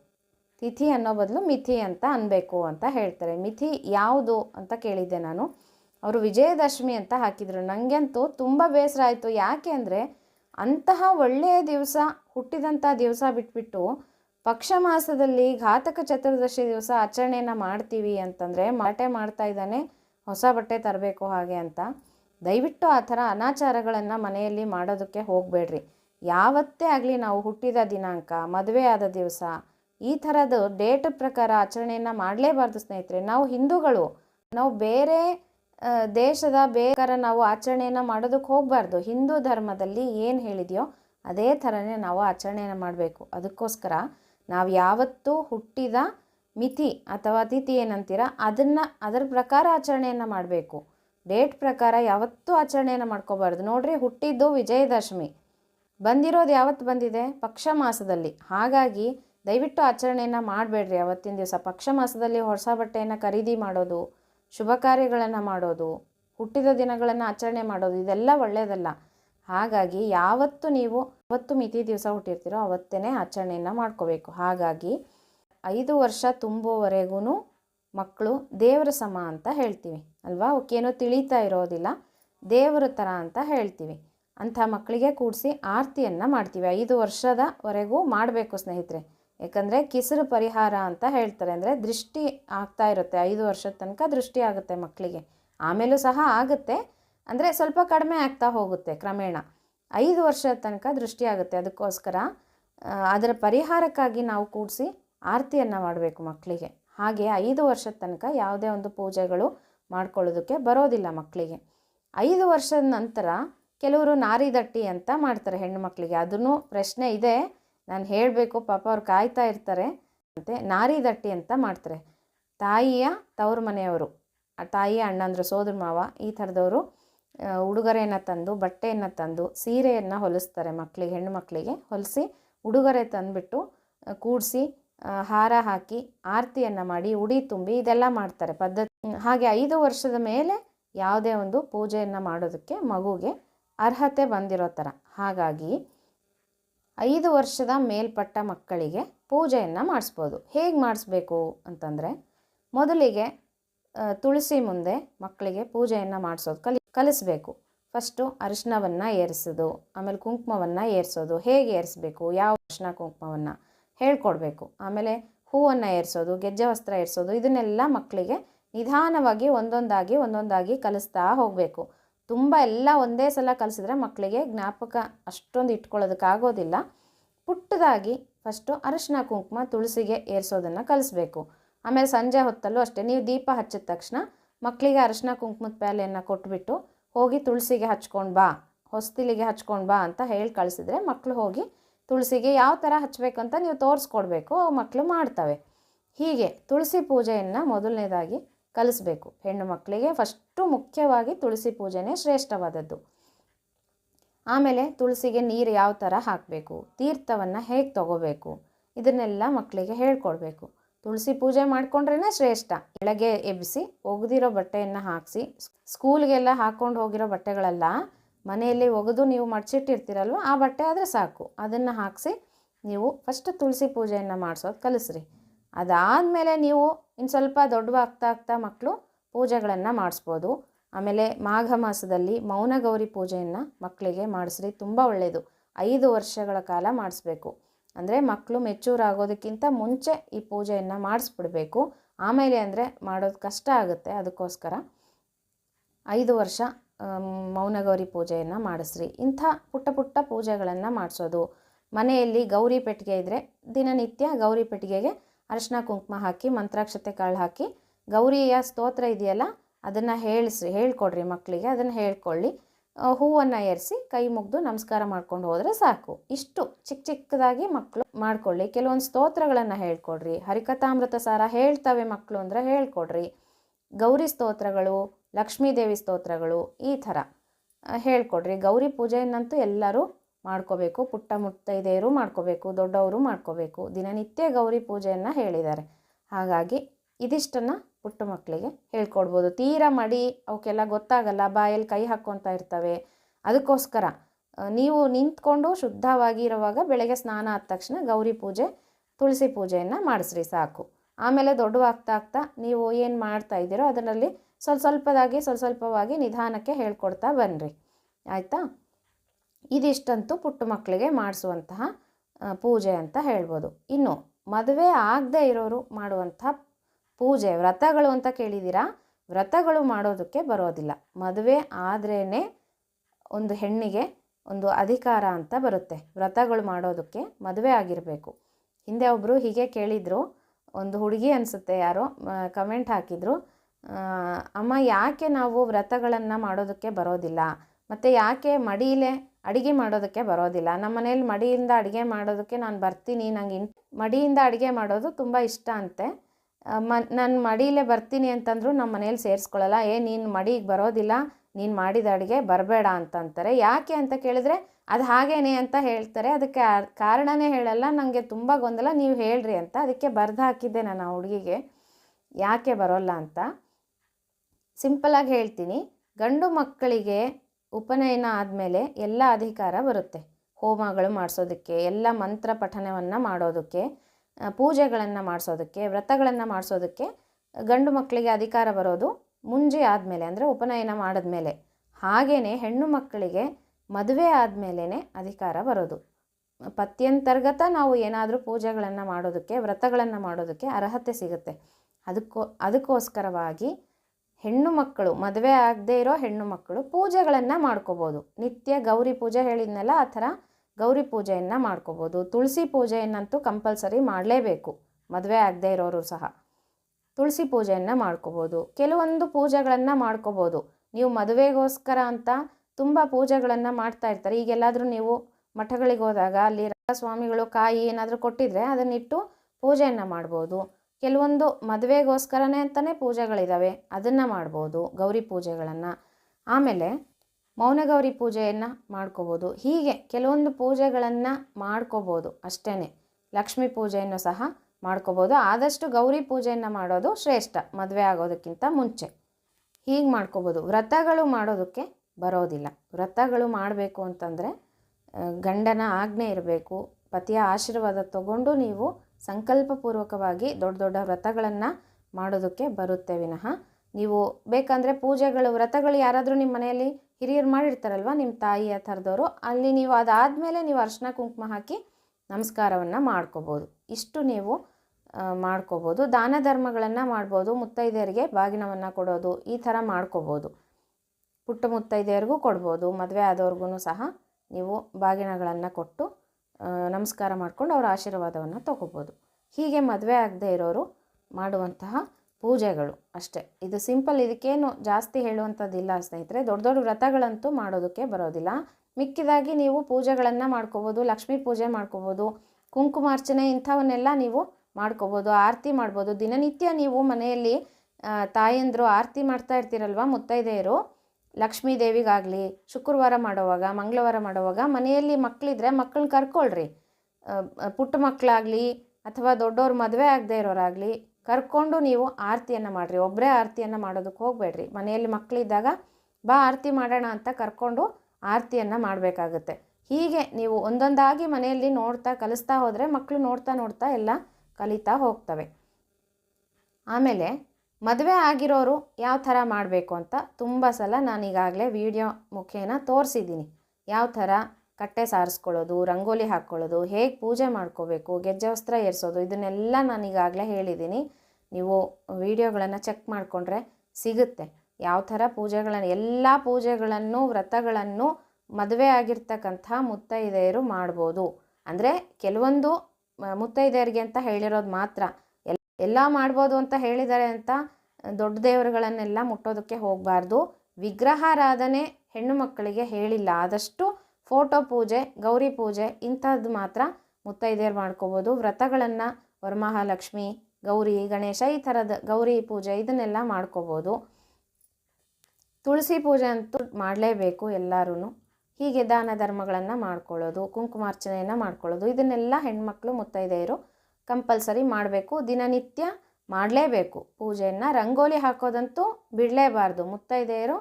ತಿಥಿ ಅನ್ನೋ ಬದಲು ಮಿಥಿ ಅಂತ ಅನ್ನಬೇಕು ಅಂತ ಹೇಳ್ತಾರೆ. ಮಿಥಿ ಯಾವುದು ಅಂತ ಕೇಳಿದ್ದೆ ನಾನು. ಅವರು ವಿಜಯದಶಮಿ ಅಂತ ಹಾಕಿದರು. ನನಗಂತೂ ತುಂಬ ಬೇಸರ ಆಯಿತು. ಯಾಕೆ ಅಂದರೆ ಅಂತಹ ಒಳ್ಳೆಯ ದಿವಸ, ಹುಟ್ಟಿದಂಥ ದಿವಸ ಬಿಟ್ಬಿಟ್ಟು ಪಕ್ಷ ಮಾಸದಲ್ಲಿ ಘಾತಕ ಚತುರ್ದಶಿ ದಿವಸ ಆಚರಣೆಯನ್ನು ಮಾಡ್ತೀವಿ ಅಂತಂದರೆ ಮಾಟೆ ಮಾಡ್ತಾ ಇದ್ದಾನೆ, ಹೊಸ ಬಟ್ಟೆ ತರಬೇಕು ಹಾಗೆ ಅಂತ. ದಯವಿಟ್ಟು ಆ ಥರ ಅನಾಚಾರಗಳನ್ನು ಮನೆಯಲ್ಲಿ ಮಾಡೋದಕ್ಕೆ ಹೋಗಬೇಡ್ರಿ. ಯಾವತ್ತೇ ಆಗಲಿ ನಾವು ಹುಟ್ಟಿದ ದಿನಾಂಕ, ಮದುವೆ ಆದ ದಿವಸ, ಈ ಥರದ್ದು ಡೇಟ್ ಪ್ರಕಾರ ಆಚರಣೆಯನ್ನು ಮಾಡಲೇಬಾರ್ದು ಸ್ನೇಹಿತರೆ. ನಾವು ಹಿಂದೂಗಳು, ನಾವು ಬೇರೆ ದೇಶದ ಬೇಕಾರ ನಾವು ಆಚರಣೆಯನ್ನು ಮಾಡೋದಕ್ಕೆ ಹೋಗಬಾರ್ದು. ಹಿಂದೂ ಧರ್ಮದಲ್ಲಿ ಏನು ಹೇಳಿದೆಯೋ ಅದೇ ಥರನೇ ನಾವು ಆಚರಣೆಯನ್ನು ಮಾಡಬೇಕು. ಅದಕ್ಕೋಸ್ಕರ ನಾವು ಯಾವತ್ತೂ ಹುಟ್ಟಿದ ಮಿತಿ ಅಥವಾ ತಿಥಿ ಏನಂತೀರ, ಅದನ್ನು, ಅದರ ಪ್ರಕಾರ ಆಚರಣೆಯನ್ನು ಮಾಡಬೇಕು. ಡೇಟ್ ಪ್ರಕಾರ ಯಾವತ್ತೂ ಆಚರಣೆಯನ್ನು ಮಾಡ್ಕೋಬಾರ್ದು. ನೋಡ್ರಿ, ಹುಟ್ಟಿದ್ದು ವಿಜಯದಶಮಿ. ಬಂದಿರೋದು ಯಾವತ್ತು ಬಂದಿದೆ? ಪಕ್ಷ ಮಾಸದಲ್ಲಿ. ಹಾಗಾಗಿ ದಯವಿಟ್ಟು ಆಚರಣೆಯನ್ನು ಮಾಡಬೇಡ್ರಿ. ಅವತ್ತಿನ ದಿವಸ ಪಕ್ಷ ಮಾಸದಲ್ಲಿ ಹೊಸ ಬಟ್ಟೆಯನ್ನು ಖರೀದಿ ಮಾಡೋದು, ಶುಭ ಕಾರ್ಯಗಳನ್ನು ಮಾಡೋದು, ಹುಟ್ಟಿದ ದಿನಗಳನ್ನು ಆಚರಣೆ ಮಾಡೋದು, ಇದೆಲ್ಲ ಒಳ್ಳೆಯದಲ್ಲ ಹಾಗಾಗಿ ಯಾವತ್ತು ನೀವು ಅವತ್ತು ಮಿತಿ ದಿವಸ ಹುಟ್ಟಿರ್ತೀರೋ ಅವತ್ತೇ ಆಚರಣೆಯನ್ನು ಮಾಡ್ಕೋಬೇಕು. ಹಾಗಾಗಿ ಐದು ವರ್ಷ ತುಂಬುವವರೆಗೂ ಮಕ್ಕಳು ದೇವರ ಸಮ ಅಂತ ಹೇಳ್ತೀವಿ. ಅಲ್ವಾ? ಅವಕ್ಕೇನೋ ತಿಳಿತಾ ಇರೋದಿಲ್ಲ. ದೇವರ ಥರ ಅಂತ ಹೇಳ್ತೀವಿ. ಅಂಥ ಮಕ್ಕಳಿಗೆ ಕೂಡಿಸಿ ಆರತಿಯನ್ನು ಮಾಡ್ತೀವಿ. ಐದು ವರ್ಷದವರೆಗೂ ಮಾಡಬೇಕು ಸ್ನೇಹಿತರೆ. ಯಾಕಂದರೆ ಕಿಸರು ಪರಿಹಾರ ಅಂತ ಹೇಳ್ತಾರೆ. ಅಂದರೆ ದೃಷ್ಟಿ ಆಗ್ತಾ ಇರುತ್ತೆ. ಐದು ವರ್ಷದ ತನಕ ದೃಷ್ಟಿ ಆಗುತ್ತೆ ಮಕ್ಕಳಿಗೆ. ಆಮೇಲೂ ಸಹ ಆಗುತ್ತೆ. ಅಂದರೆ ಸ್ವಲ್ಪ ಕಡಿಮೆ ಆಗ್ತಾ ಹೋಗುತ್ತೆ ಕ್ರಮೇಣ. ಐದು ವರ್ಷದ ತನಕ ದೃಷ್ಟಿ ಆಗುತ್ತೆ. ಅದಕ್ಕೋಸ್ಕರ ಅದರ ಪರಿಹಾರಕ್ಕಾಗಿ ನಾವು ಕೂಡಿಸಿ ಆರತಿಯನ್ನು ಮಾಡಬೇಕು ಮಕ್ಕಳಿಗೆ. ಹಾಗೆ ಐದು ವರ್ಷದ ತನಕ ಯಾವುದೇ ಒಂದು ಪೂಜೆಗಳು ಮಾಡ್ಕೊಳ್ಳೋದಕ್ಕೆ ಬರೋದಿಲ್ಲ ಮಕ್ಕಳಿಗೆ. ಐದು ವರ್ಷದ ನಂತರ ಕೆಲವರು ನಾರಿದಟ್ಟಿ ಅಂತ ಮಾಡ್ತಾರೆ ಹೆಣ್ಣು ಮಕ್ಕಳಿಗೆ. ಅದನ್ನು ಪ್ರಶ್ನೆ ಇದೆ. ನಾನು ಹೇಳಬೇಕು, ಪಾಪ ಅವ್ರು ಕಾಯ್ತಾ ಇರ್ತಾರೆ ಮತ್ತು ನಾರಿದಟ್ಟಿ ಅಂತ ಮಾಡ್ತಾರೆ. ತಾಯಿಯ ತವ್ರ ಮನೆಯವರು, ಆ ತಾಯಿಯ ಅಣ್ಣಂದ್ರು, ಸೋದರ ಮಾವ, ಈ ಥರದವರು ಉಡುಗೊರೆಯನ್ನು ತಂದು, ಬಟ್ಟೆಯನ್ನು ತಂದು, ಸೀರೆಯನ್ನು ಹೊಲಿಸ್ತಾರೆ ಮಕ್ಕಳಿಗೆ, ಹೆಣ್ಣು ಮಕ್ಕಳಿಗೆ. ಹೊಲಿಸಿ, ಉಡುಗೊರೆ ತಂದುಬಿಟ್ಟು ಕೂಡಿಸಿ ಹಾರ ಹಾಕಿ, ಆರತಿಯನ್ನು ಮಾಡಿ, ಉಡಿ, ತುಂಬಿ, ಇದೆಲ್ಲ ಮಾಡ್ತಾರೆ ಪದ್ಧತಿ. ಹಾಗೆ ಐದು ವರ್ಷದ ಮೇಲೆ ಯಾವುದೇ ಒಂದು ಪೂಜೆಯನ್ನು ಮಾಡೋದಕ್ಕೆ ಮಗುಗೆ ಅರ್ಹತೆ ಬಂದಿರೋ ಥರ ಹಾಗಾಗಿ ಐದು ವರ್ಷದ ಮೇಲ್ಪಟ್ಟ ಮಕ್ಕಳಿಗೆ ಪೂಜೆಯನ್ನು ಮಾಡಿಸ್ಬೋದು. ಹೇಗೆ ಮಾಡಿಸ್ಬೇಕು ಅಂತಂದರೆ ಮೊದಲಿಗೆ ತುಳಸಿ ಮುಂದೆ ಮಕ್ಕಳಿಗೆ ಪೂಜೆಯನ್ನು ಮಾಡಿಸೋದು, ಕಲಿ, ಕಲಿಸ್ಬೇಕು. ಫಸ್ಟು ಅರಿಶಿನವನ್ನು ಏರಿಸೋದು, ಆಮೇಲೆ ಕುಂಕುಮವನ್ನು ಏರಿಸೋದು. ಹೇಗೆ ಏರಿಸಬೇಕು? ಯಾವ ಅರಿಶಿನ ಕುಂಕುಮವನ್ನು ಹೇಳ್ಕೊಡ್ಬೇಕು. ಆಮೇಲೆ ಹೂವನ್ನು ಏರಿಸೋದು, ಗೆಜ್ಜೆ ವಸ್ತ್ರ ಏರಿಸೋದು, ಇದನ್ನೆಲ್ಲ ಮಕ್ಕಳಿಗೆ ನಿಧಾನವಾಗಿ ಒಂದೊಂದಾಗಿ ಒಂದೊಂದಾಗಿ ಕಲಿಸ್ತಾ ಹೋಗಬೇಕು. ತುಂಬ ಎಲ್ಲ ಒಂದೇ ಸಲ ಕಲಿಸಿದ್ರೆ ಮಕ್ಕಳಿಗೆ ಜ್ಞಾಪಕ ಅಷ್ಟೊಂದು ಇಟ್ಕೊಳ್ಳೋದಕ್ಕಾಗೋದಿಲ್ಲ ಪುಟ್ಟದಾಗಿ ಫಸ್ಟು ಅರಿಶಿನ ಕುಂಕುಮ, ತುಳಸಿಗೆ ಏರಿಸೋದನ್ನು ಕಲಿಸ್ಬೇಕು. ಆಮೇಲೆ ಸಂಜೆ ಹೊತ್ತಲ್ಲೂ ಅಷ್ಟೇ, ನೀವು ದೀಪ ಹಚ್ಚಿದ ತಕ್ಷಣ ಮಕ್ಕಳಿಗೆ ಅರಿಶಿನ ಕುಂಕುಮದ ಪ್ಯಾಲೆಯನ್ನು ಕೊಟ್ಬಿಟ್ಟು ಹೋಗಿ ತುಳಸಿಗೆ ಹಚ್ಕೊಂಡು ಬಾ, ಹೊಸ್ತಿಲಿಗೆ ಹಚ್ಕೊಂಡು ಬಾ ಅಂತ ಹೇಳಿ ಕಳಿಸಿದ್ರೆ ಮಕ್ಕಳು ಹೋಗಿ ತುಳಸಿಗೆ ಯಾವ ಥರ ಅಂತ ನೀವು ತೋರಿಸ್ಕೊಡ್ಬೇಕು ಮಕ್ಕಳು ಮಾಡ್ತವೆ. ಹೀಗೆ ತುಳಸಿ ಪೂಜೆಯನ್ನು ಮೊದಲನೇದಾಗಿ ಕಲಿಸ್ಬೇಕು. ಹೆಣ್ಣು ಮಕ್ಕಳಿಗೆ ಫಸ್ಟು ಮುಖ್ಯವಾಗಿ ತುಳಸಿ ಪೂಜೆನೇ ಶ್ರೇಷ್ಠವಾದದ್ದು. ಆಮೇಲೆ ತುಳಸಿಗೆ ನೀರು ಯಾವ ಥರ ಹಾಕಬೇಕು? ತೀರ್ಥವನ್ನು ಹೇಗೆ ತಗೋಬೇಕು? ಇದನ್ನೆಲ್ಲ ಮಕ್ಕಳಿಗೆ ಹೇಳ್ಕೊಡ್ಬೇಕು. ತುಳಸಿ ಪೂಜೆ ಮಾಡ್ಕೊಂಡ್ರೇ ಶ್ರೇಷ್ಠ. ಬೆಳಗ್ಗೆ ಎಬ್ಬಿಸಿ ಒಗೆದಿರೋ ಬಟ್ಟೆಯನ್ನು ಹಾಕಿಸಿ, ಸ್ಕೂಲ್ಗೆಲ್ಲ ಹಾಕ್ಕೊಂಡು ಹೋಗಿರೋ ಬಟ್ಟೆಗಳೆಲ್ಲ, ಮನೆಯಲ್ಲಿ ಒಗೆದು ನೀವು ಮಡ್ಚಿಟ್ಟಿರ್ತೀರಲ್ವ, ಆ ಬಟ್ಟೆ ಆದರೆ ಸಾಕು. ಅದನ್ನು ಹಾಕಿಸಿ ನೀವು ಫಸ್ಟ್ ತುಳಸಿ ಪೂಜೆಯನ್ನು ಮಾಡಿಸೋದು ಕಲಿಸ್ರಿ. ಅದಾದಮೇಲೆ ನೀವು ಇನ್ನು ಸ್ವಲ್ಪ ದೊಡ್ಡವಾಗ್ತಾ ಆಗ್ತಾ ಮಕ್ಕಳು ಪೂಜೆಗಳನ್ನು ಮಾಡಿಸ್ಬೋದು. ಆಮೇಲೆ ಮಾಘ ಮಾಸದಲ್ಲಿ ಮೌನಗೌರಿ ಪೂಜೆಯನ್ನು ಮಕ್ಕಳಿಗೆ ಮಾಡಿಸ್ರಿ ತುಂಬ ಒಳ್ಳೆಯದು ಐದು ವರ್ಷಗಳ ಕಾಲ ಮಾಡಿಸ್ಬೇಕು. ಅಂದರೆ ಮಕ್ಕಳು ಮೆಚೂರ್ ಆಗೋದಕ್ಕಿಂತ ಮುಂಚೆ ಈ ಪೂಜೆಯನ್ನು ಮಾಡಿಸ್ಬಿಡ್ಬೇಕು. ಆಮೇಲೆ ಅಂದರೆ ಮಾಡೋದು ಕಷ್ಟ ಆಗುತ್ತೆ ಅದಕ್ಕೋಸ್ಕರ. ಐದು ವರ್ಷ ಮೌನಗೌರಿ ಪೂಜೆಯನ್ನು ಮಾಡಿಸ್ರಿ. ಇಂಥ ಪುಟ್ಟ ಪುಟ್ಟ ಪೂಜೆಗಳನ್ನು ಮಾಡಿಸೋದು. ಮನೆಯಲ್ಲಿ ಗೌರಿ ಪೆಟ್ಟಿಗೆ ಇದ್ದರೆ ದಿನನಿತ್ಯ ಗೌರಿ ಪೆಟ್ಟಿಗೆಗೆ ಅರಿಶಿನ ಕುಂಕುಮ ಹಾಕಿ, ಮಂತ್ರಾಕ್ಷತೆ ಕಾಳು ಹಾಕಿ, ಗೌರಿಯ ಸ್ತೋತ್ರ ಇದೆಯಲ್ಲ, ಅದನ್ನು ಹೇಳಿಸ್ರಿ ಹೇಳ್ಕೊಡ್ರಿ ಮಕ್ಕಳಿಗೆ ಅದನ್ನು ಹೇಳ್ಕೊಳ್ಳಿ. ಹೂವನ್ನು ಏರಿಸಿ ಕೈ ಮುಗಿದು ನಮಸ್ಕಾರ ಮಾಡ್ಕೊಂಡು ಹೋದರೆ ಸಾಕು. ಇಷ್ಟು ಚಿಕ್ಕ ಚಿಕ್ಕದಾಗಿ ಮಕ್ಕಳು ಮಾಡ್ಕೊಳ್ಳಿ. ಕೆಲವೊಂದು ಸ್ತೋತ್ರಗಳನ್ನು ಹೇಳ್ಕೊಡ್ರಿ. ಹರಿಕಥಾಮೃತ ಸಾರ ಹೇಳ್ತವೆ ಮಕ್ಕಳು ಅಂದರೆ ಹೇಳ್ಕೊಡ್ರಿ. ಗೌರಿ ಸ್ತೋತ್ರಗಳು, ಲಕ್ಷ್ಮೀದೇವಿ ಸ್ತೋತ್ರಗಳು ಈ ಥರ ಹೇಳ್ಕೊಡ್ರಿ. ಗೌರಿ ಪೂಜೆಯನ್ನಂತೂ ಎಲ್ಲರೂ ಮಾಡ್ಕೋಬೇಕು, ಪುಟ್ಟ ಮುತ್ತೈದೆಯರು ಮಾಡ್ಕೋಬೇಕು, ದೊಡ್ಡವರು ಮಾಡ್ಕೋಬೇಕು. ದಿನನಿತ್ಯ ಗೌರಿ ಪೂಜೆಯನ್ನು ಹೇಳಿದ್ದಾರೆ. ಹಾಗಾಗಿ ಇದಿಷ್ಟನ್ನು ಪುಟ್ಟ ಮಕ್ಕಳಿಗೆ ಹೇಳ್ಕೊಡ್ಬೋದು. ತೀರ ಮಡಿ ಅವಕ್ಕೆಲ್ಲ ಗೊತ್ತಾಗಲ್ಲ, ಬಾಯಲ್ಲಿ ಕೈ ಹಾಕ್ಕೊತಾ ಇರ್ತವೆ. ಅದಕ್ಕೋಸ್ಕರ ನೀವು ನಿಂತ್ಕೊಂಡು ಶುದ್ಧವಾಗಿ ಇರುವಾಗ ಬೆಳಗ್ಗೆ ಸ್ನಾನ ಆದ ತಕ್ಷಣ ಗೌರಿ ಪೂಜೆ, ತುಳಸಿ ಪೂಜೆಯನ್ನು ಮಾಡಿಸ್ರಿ ಸಾಕು. ಆಮೇಲೆ ದೊಡ್ಡವಾಗ್ತಾ ಆಗ್ತಾ ನೀವು ಏನು ಮಾಡ್ತಾ ಇದ್ದೀರೋ ಅದರಲ್ಲಿ ಸ್ವಲ್ಪ ಸ್ವಲ್ಪದಾಗಿ, ಸ್ವಲ್ಪ ಸ್ವಲ್ಪವಾಗಿ ನಿಧಾನಕ್ಕೆ ಹೇಳ್ಕೊಡ್ತಾ ಬನ್ನಿರಿ ಆಯಿತಾ? ಇದಿಷ್ಟಂತೂ ಪುಟ್ಟ ಮಕ್ಕಳಿಗೆ ಮಾಡಿಸುವಂತಹ ಪೂಜೆ ಅಂತ ಹೇಳ್ಬೋದು. ಇನ್ನು ಮದುವೆ ಆಗದೆ ಇರೋರು ಮಾಡುವಂಥ ಪೂಜೆ, ವ್ರತಗಳು ಅಂತ ಕೇಳಿದ್ದೀರಾ? ವ್ರತಗಳು ಮಾಡೋದಕ್ಕೆ ಬರೋದಿಲ್ಲ. ಮದುವೆ ಆದ್ರೇ ಒಂದು ಹೆಣ್ಣಿಗೆ ಒಂದು ಅಧಿಕಾರ ಅಂತ ಬರುತ್ತೆ. ವ್ರತಗಳು ಮಾಡೋದಕ್ಕೆ ಮದುವೆ ಆಗಿರಬೇಕು. ಹಿಂದೆ ಒಬ್ಬರು ಹೀಗೆ ಕೇಳಿದರು, ಒಂದು ಹುಡುಗಿ ಅನಿಸುತ್ತೆ ಯಾರೋ ಕಮೆಂಟ್ ಹಾಕಿದರು ಅಮ್ಮ ಯಾಕೆ ನಾವು ವ್ರತಗಳನ್ನು ಮಾಡೋದಕ್ಕೆ ಬರೋದಿಲ್ಲ? ಮತ್ತು ಯಾಕೆ ಮಡಿಯಲ್ಲೇ ಅಡುಗೆ ಮಾಡೋದಕ್ಕೆ ಬರೋದಿಲ್ಲ. ನಮ್ಮ ಮನೇಲಿ ಮಡಿಯಿಂದ ಅಡುಗೆ ಮಾಡೋದಕ್ಕೆ ನಾನು ಬರ್ತೀನಿ, ನಂಗೆ ಇನ್, ಮಡಿಯಿಂದ ಅಡುಗೆ ಮಾಡೋದು ತುಂಬ ಇಷ್ಟ ಅಂತೆ. ಮ, ನಾನು ಮಡಿಯಲ್ಲೇ ಬರ್ತೀನಿ ಅಂತಂದರೂ ನಮ್ಮ ಮನೇಲಿ ಸೇರಿಸ್ಕೊಳ್ಳಲ್ಲ ಏ, ನೀನು ಮಡಿಗೆ ಬರೋದಿಲ್ಲ, ನೀನು ಮಾಡಿದ ಅಡುಗೆ ಬರಬೇಡ ಅಂತಂತಾರೆ. ಯಾಕೆ ಅಂತ ಕೇಳಿದ್ರೆ, ಅದು ಹಾಗೇನೆ ಅಂತ ಹೇಳ್ತಾರೆ. ಅದಕ್ಕೆ ಕಾರಣನೇ ಹೇಳಲ್ಲ ನನಗೆ ತುಂಬ ಗೊಂದಲ, ನೀವು ಹೇಳ್ರಿ ಅಂತ ಅದಕ್ಕೆ ಬರೆದು ಹಾಕಿದ್ದೆ ನಾನು ಆ ಹುಡುಗಿಗೆ. ಯಾಕೆ ಬರೋಲ್ಲ ಅಂತ. ಸಿಂಪಲಾಗಿ ಹೇಳ್ತೀನಿ. ಗಂಡು ಮಕ್ಕಳಿಗೆ ಉಪನಯನ ಆದಮೇಲೆ ಎಲ್ಲ ಅಧಿಕಾರ ಬರುತ್ತೆ. ಹೋಮಗಳು ಮಾಡಿಸೋದಕ್ಕೆ, ಎಲ್ಲ ಮಂತ್ರ ಪಠನವನ್ನು ಮಾಡೋದಕ್ಕೆ ಪೂಜೆಗಳನ್ನು ಮಾಡಿಸೋದಕ್ಕೆ, ವ್ರತಗಳನ್ನು ಮಾಡಿಸೋದಕ್ಕೆ ಗಂಡು ಮಕ್ಕಳಿಗೆ ಅಧಿಕಾರ ಬರೋದು ಮುಂಜೆ ಆದಮೇಲೆ, ಅಂದರೆ ಉಪನಯನ ಮಾಡಿದ್ಮೇಲೆ. ಹಾಗೆಯೇ ಹೆಣ್ಣು ಮಕ್ಕಳಿಗೆ ಮದುವೆ ಆದಮೇಲೇ ಅಧಿಕಾರ ಬರೋದು. ಪತ್ಯಂತರ್ಗತ ನಾವು ಏನಾದರೂ ಪೂಜೆಗಳನ್ನು ಮಾಡೋದಕ್ಕೆ, ವ್ರತಗಳನ್ನು ಮಾಡೋದಕ್ಕೆ ಅರ್ಹತೆ ಸಿಗುತ್ತೆ. ಅದಕ್ಕೋ, ಅದಕ್ಕೋಸ್ಕರವಾಗಿ ಹೆಣ್ಣು ಮಕ್ಕಳು, ಮದುವೆ ಆಗದೇ ಇರೋ ಹೆಣ್ಣು ಮಕ್ಕಳು ಪೂಜೆಗಳನ್ನು ಮಾಡ್ಕೋಬೋದು. ನಿತ್ಯ ಗೌರಿ ಪೂಜೆ ಹೇಳಿದ್ನಲ್ಲ, ಆ ಥರ ಗೌರಿ ಪೂಜೆಯನ್ನು ಮಾಡ್ಕೋಬೋದು. ತುಳಸಿ ಪೂಜೆಯನ್ನಂತೂ ಕಂಪಲ್ಸರಿ ಮಾಡಲೇಬೇಕು, ಮದುವೆ ಆಗದೇ ಇರೋರು ಸಹ. ತುಳಸಿ ಪೂಜೆಯನ್ನು ಮಾಡ್ಕೋಬೋದು. ಕೆಲವೊಂದು ಪೂಜೆಗಳನ್ನು ಮಾಡ್ಕೋಬೋದು. ನೀವು ಮದುವೆಗೋಸ್ಕರ ಅಂತ ತುಂಬ ಪೂಜೆಗಳನ್ನು ಮಾಡ್ತಾ ಇರ್ತಾರೆ. ಈಗೆಲ್ಲಾದರೂ ನೀವು ಮಠಗಳಿಗೆ ಹೋದಾಗ ಅಲ್ಲಿ ಸ್ವಾಮಿಗಳು ಕಾಯಿ ಏನಾದರೂ ಕೊಟ್ಟಿದ್ರೆ ಅದನ್ನಿಟ್ಟು ಪೂಜೆಯನ್ನು ಮಾಡ್ಬೋದು. ಕೆಲವೊಂದು ಮದುವೆಗೋಸ್ಕರನೇ ಅಂತಲೇ ಪೂಜೆಗಳಿದ್ದಾವೆ ಅದನ್ನು ಮಾಡ್ಬೋದು, ಗೌರಿ ಪೂಜೆಗಳನ್ನು. ಆಮೇಲೆ ಮೌನಗೌರಿ ಪೂಜೆಯನ್ನು ಮಾಡ್ಕೋಬೋದು. ಹೀಗೆ ಕೆಲವೊಂದು ಪೂಜೆಗಳನ್ನು ಮಾಡ್ಕೋಬೋದು ಅಷ್ಟೇ ಲಕ್ಷ್ಮೀ ಪೂಜೆಯನ್ನು ಸಹ ಮಾಡ್ಕೋಬೋದು. ಆದಷ್ಟು ಗೌರಿ ಪೂಜೆಯನ್ನು ಮಾಡೋದು ಶ್ರೇಷ್ಠ, ಮದುವೆ ಆಗೋದಕ್ಕಿಂತ ಮುಂಚೆ. ಹೀಗೆ ಮಾಡ್ಕೋಬೋದು. ವ್ರತಗಳು ಮಾಡೋದಕ್ಕೆ ಬರೋದಿಲ್ಲ. ವ್ರತಗಳು ಮಾಡಬೇಕು ಅಂತಂದರೆ ಗಂಡನ ಆಜ್ಞೆ ಇರಬೇಕು. ಪತಿಯ ಆಶೀರ್ವಾದ ತಗೊಂಡು ನೀವು ಸಂಕಲ್ಪಪೂರ್ವಕವಾಗಿ ದೊಡ್ಡ ದೊಡ್ಡ ವ್ರತಗಳನ್ನು ಮಾಡೋದಕ್ಕೆ ಬರುತ್ತೆ ವಿನಃ. ನೀವು ಬೇಕಂದರೆ ಪೂಜೆಗಳು, ವ್ರತಗಳು ಯಾರಾದರೂ ನಿಮ್ಮ ಮನೆಯಲ್ಲಿ ಹಿರಿಯರು ಮಾಡಿರ್ತಾರಲ್ವ ನಿಮ್ಮ ತಾಯಿ ಆ ಥರದವರು, ಅಲ್ಲಿ ನೀವು ಅದಾದಮೇಲೆ ನೀವು ಅರ್ಶಿನ ಕುಂಕುಮ ಹಾಕಿ ನಮಸ್ಕಾರವನ್ನು ಮಾಡ್ಕೋಬೋದು. ಇಷ್ಟು ನೀವು ಮಾಡ್ಕೋಬೋದು. ದಾನ ಧರ್ಮಗಳನ್ನು ಮಾಡ್ಬೋದು. ಮುತ್ತೈದೆಯರಿಗೆ ಬಾಗಿನವನ್ನು ಕೊಡೋದು, ಈ ಥರ ಮಾಡ್ಕೋಬೋದು. ಪುಟ್ಟ ಮುತ್ತೈದೆಯರಿಗೂ ಕೊಡ್ಬೋದು. ಮದುವೆ ಆದವ್ರಿಗೂ ಸಹ ನೀವು ಬಾಗಿನಗಳನ್ನು ಕೊಟ್ಟು ನಮಸ್ಕಾರ ಮಾಡ್ಕೊಂಡು ಅವರ ಆಶೀರ್ವಾದವನ್ನು ತಗೋಬೋದು. ಹೀಗೆ ಮದುವೆ ಆಗದೆ ಇರೋರು ಮಾಡುವಂತಹ ಪೂಜೆಗಳು ಅಷ್ಟೇ. ಇದು ಸಿಂಪಲ್, ಇದಕ್ಕೇನು ಜಾಸ್ತಿ ಹೇಳುವಂಥದ್ದಿಲ್ಲ ಸ್ನೇಹಿತರೆ. ದೊಡ್ಡ ದೊಡ್ಡ ವ್ರತಗಳಂತೂ ಮಾಡೋದಕ್ಕೆ ಬರೋದಿಲ್ಲ. ಮಿಕ್ಕಿದಾಗಿ ನೀವು ಪೂಜೆಗಳನ್ನು ಮಾಡ್ಕೋಬೋದು, ಲಕ್ಷ್ಮೀ ಪೂಜೆ ಮಾಡ್ಕೋಬೋದು, ಕುಂಕುಮಾರ್ಚನೆ ಇಂಥವನ್ನೆಲ್ಲ ನೀವು ಮಾಡ್ಕೋಬೋದು, ಆರತಿ ಮಾಡ್ಬೋದು. ದಿನನಿತ್ಯ ನೀವು ಮನೆಯಲ್ಲಿ ತಾಯಂದರು ಆರತಿ ಮಾಡ್ತಾ ಇರ್ತೀರಲ್ವ ಮುತ್ತೈದೆಯರು? ಲಕ್ಷ್ಮೀ ದೇವಿಗಾಗಲಿ, ಶುಕ್ರವಾರ ಮಾಡೋವಾಗ, ಮಂಗಳವಾರ ಮಾಡೋವಾಗ ಮನೆಯಲ್ಲಿ ಮಕ್ಕಳಿದ್ರೆ ಮಕ್ಕಳನ್ನ ಕರ್ಕೊಳ್ರಿ. ಪುಟ್ಟ ಮಕ್ಕಳಾಗಲಿ ಅಥವಾ ದೊಡ್ಡವ್ರ ಮದುವೆ ಆಗದೇ ಇರೋರಾಗಲಿ ಕರ್ಕೊಂಡು ನೀವು ಆರತಿಯನ್ನು ಮಾಡಿರಿ. ಒಬ್ಬರೇ ಆರತಿಯನ್ನು ಮಾಡೋದಕ್ಕೆ ಹೋಗಬೇಡ್ರಿ. ಮನೆಯಲ್ಲಿ ಮಕ್ಕಳಿದ್ದಾಗ ಬಾ ಆರತಿ ಮಾಡೋಣ ಅಂತ ಕರ್ಕೊಂಡು ಆರತಿಯನ್ನು ಮಾಡಬೇಕಾಗುತ್ತೆ. ಹೀಗೆ ನೀವು ಒಂದೊಂದಾಗಿ ಮನೆಯಲ್ಲಿ ನೋಡ್ತಾ ಕಲಿಸ್ತಾ ಹೋದರೆ ಮಕ್ಕಳು ನೋಡ್ತಾ ನೋಡ್ತಾ ಎಲ್ಲ ಕಲಿತಾ ಹೋಗ್ತವೆ. ಆಮೇಲೆ ಮದುವೆ ಆಗಿರೋರು ಯಾವ ಥರ ಮಾಡಬೇಕು ಅಂತ ತುಂಬ ಸಲ ನಾನು ಈಗಾಗಲೇ ವಿಡಿಯೋ ಮುಖೇನ ತೋರಿಸಿದ್ದೀನಿ. ಯಾವ ಥರ ಕಟ್ಟೆ ಸಾರಿಸ್ಕೊಳ್ಳೋದು, ರಂಗೋಲಿ ಹಾಕ್ಕೊಳ್ಳೋದು ಹೇಗೆ ಪೂಜೆ ಮಾಡ್ಕೋಬೇಕು, ಗೆಜ್ಜೆ ವಸ್ತ್ರ ಏರಿಸೋದು, ಇದನ್ನೆಲ್ಲ ನಾನು ಈಗಾಗಲೇ ಹೇಳಿದ್ದೀನಿ ನೀವು ವಿಡಿಯೋಗಳನ್ನು ಚೆಕ್ ಮಾಡಿಕೊಂಡ್ರೆ ಸಿಗುತ್ತೆ. ಯಾವ ಥರ ಪೂಜೆಗಳನ್ನು, ಎಲ್ಲ ಪೂಜೆಗಳನ್ನು, ವ್ರತಗಳನ್ನು ಮದುವೆ ಆಗಿರ್ತಕ್ಕಂಥ ಮುತ್ತೈದೆಯರು ಮಾಡ್ಬೋದು. ಅಂದರೆ ಕೆಲವೊಂದು ಮುತ್ತೈದೆಯರಿಗೆ ಅಂತ ಹೇಳಿರೋದು ಮಾತ್ರ. ಎಲ್, ಎಲ್ಲ ಮಾಡ್ಬೋದು ಅಂತ ಹೇಳಿದ್ದಾರೆ ಅಂತ ದೊಡ್ಡ ದೇವರುಗಳನ್ನೆಲ್ಲ ಮುಟ್ಟೋದಕ್ಕೆ ಹೋಗಬಾರ್ದು. ವಿಗ್ರಹಾರಾಧನೆ ಹೆಣ್ಣು ಮಕ್ಕಳಿಗೆ ಹೇಳಿಲ್ಲ. ಆದಷ್ಟು ಫೋಟೋ ಪೂಜೆ, ಗೌರಿ ಪೂಜೆ ಇಂಥದ್ದು ಮಾತ್ರ ಮುತ್ತೈದೆಯರು ಮಾಡ್ಕೋಬೋದು. ವ್ರತಗಳನ್ನು ವರಮಹಾಲಕ್ಷ್ಮಿ, ಗೌರಿ, ಗಣೇಶ ಈ ಥರದ ಗೌರಿ ಪೂಜೆ ಇದನ್ನೆಲ್ಲ ಮಾಡ್ಕೋಬೋದು. ತುಳಸಿ ಪೂಜೆ ಅಂತೂ ಮಾಡಲೇಬೇಕು ಎಲ್ಲರೂ ಹೀಗೆ ದಾನ ಧರ್ಮಗಳನ್ನು ಮಾಡ್ಕೊಳ್ಳೋದು, ಕುಂಕುಮಾರ್ಚನೆಯನ್ನು ಮಾಡ್ಕೊಳ್ಳೋದು, ಇದನ್ನೆಲ್ಲ ಹೆಣ್ಮಕ್ಳು ಮುತ್ತೈದೆಯರು ಕಂಪಲ್ಸರಿ ಮಾಡಬೇಕು. ದಿನನಿತ್ಯ ಮಾಡಲೇಬೇಕು. ಪೂಜೆಯನ್ನು ರಂಗೋಲಿ ಹಾಕೋದಂತೂ ಬಿಡಲೇಬಾರ್ದು. ಮುತ್ತೈದೆಯರು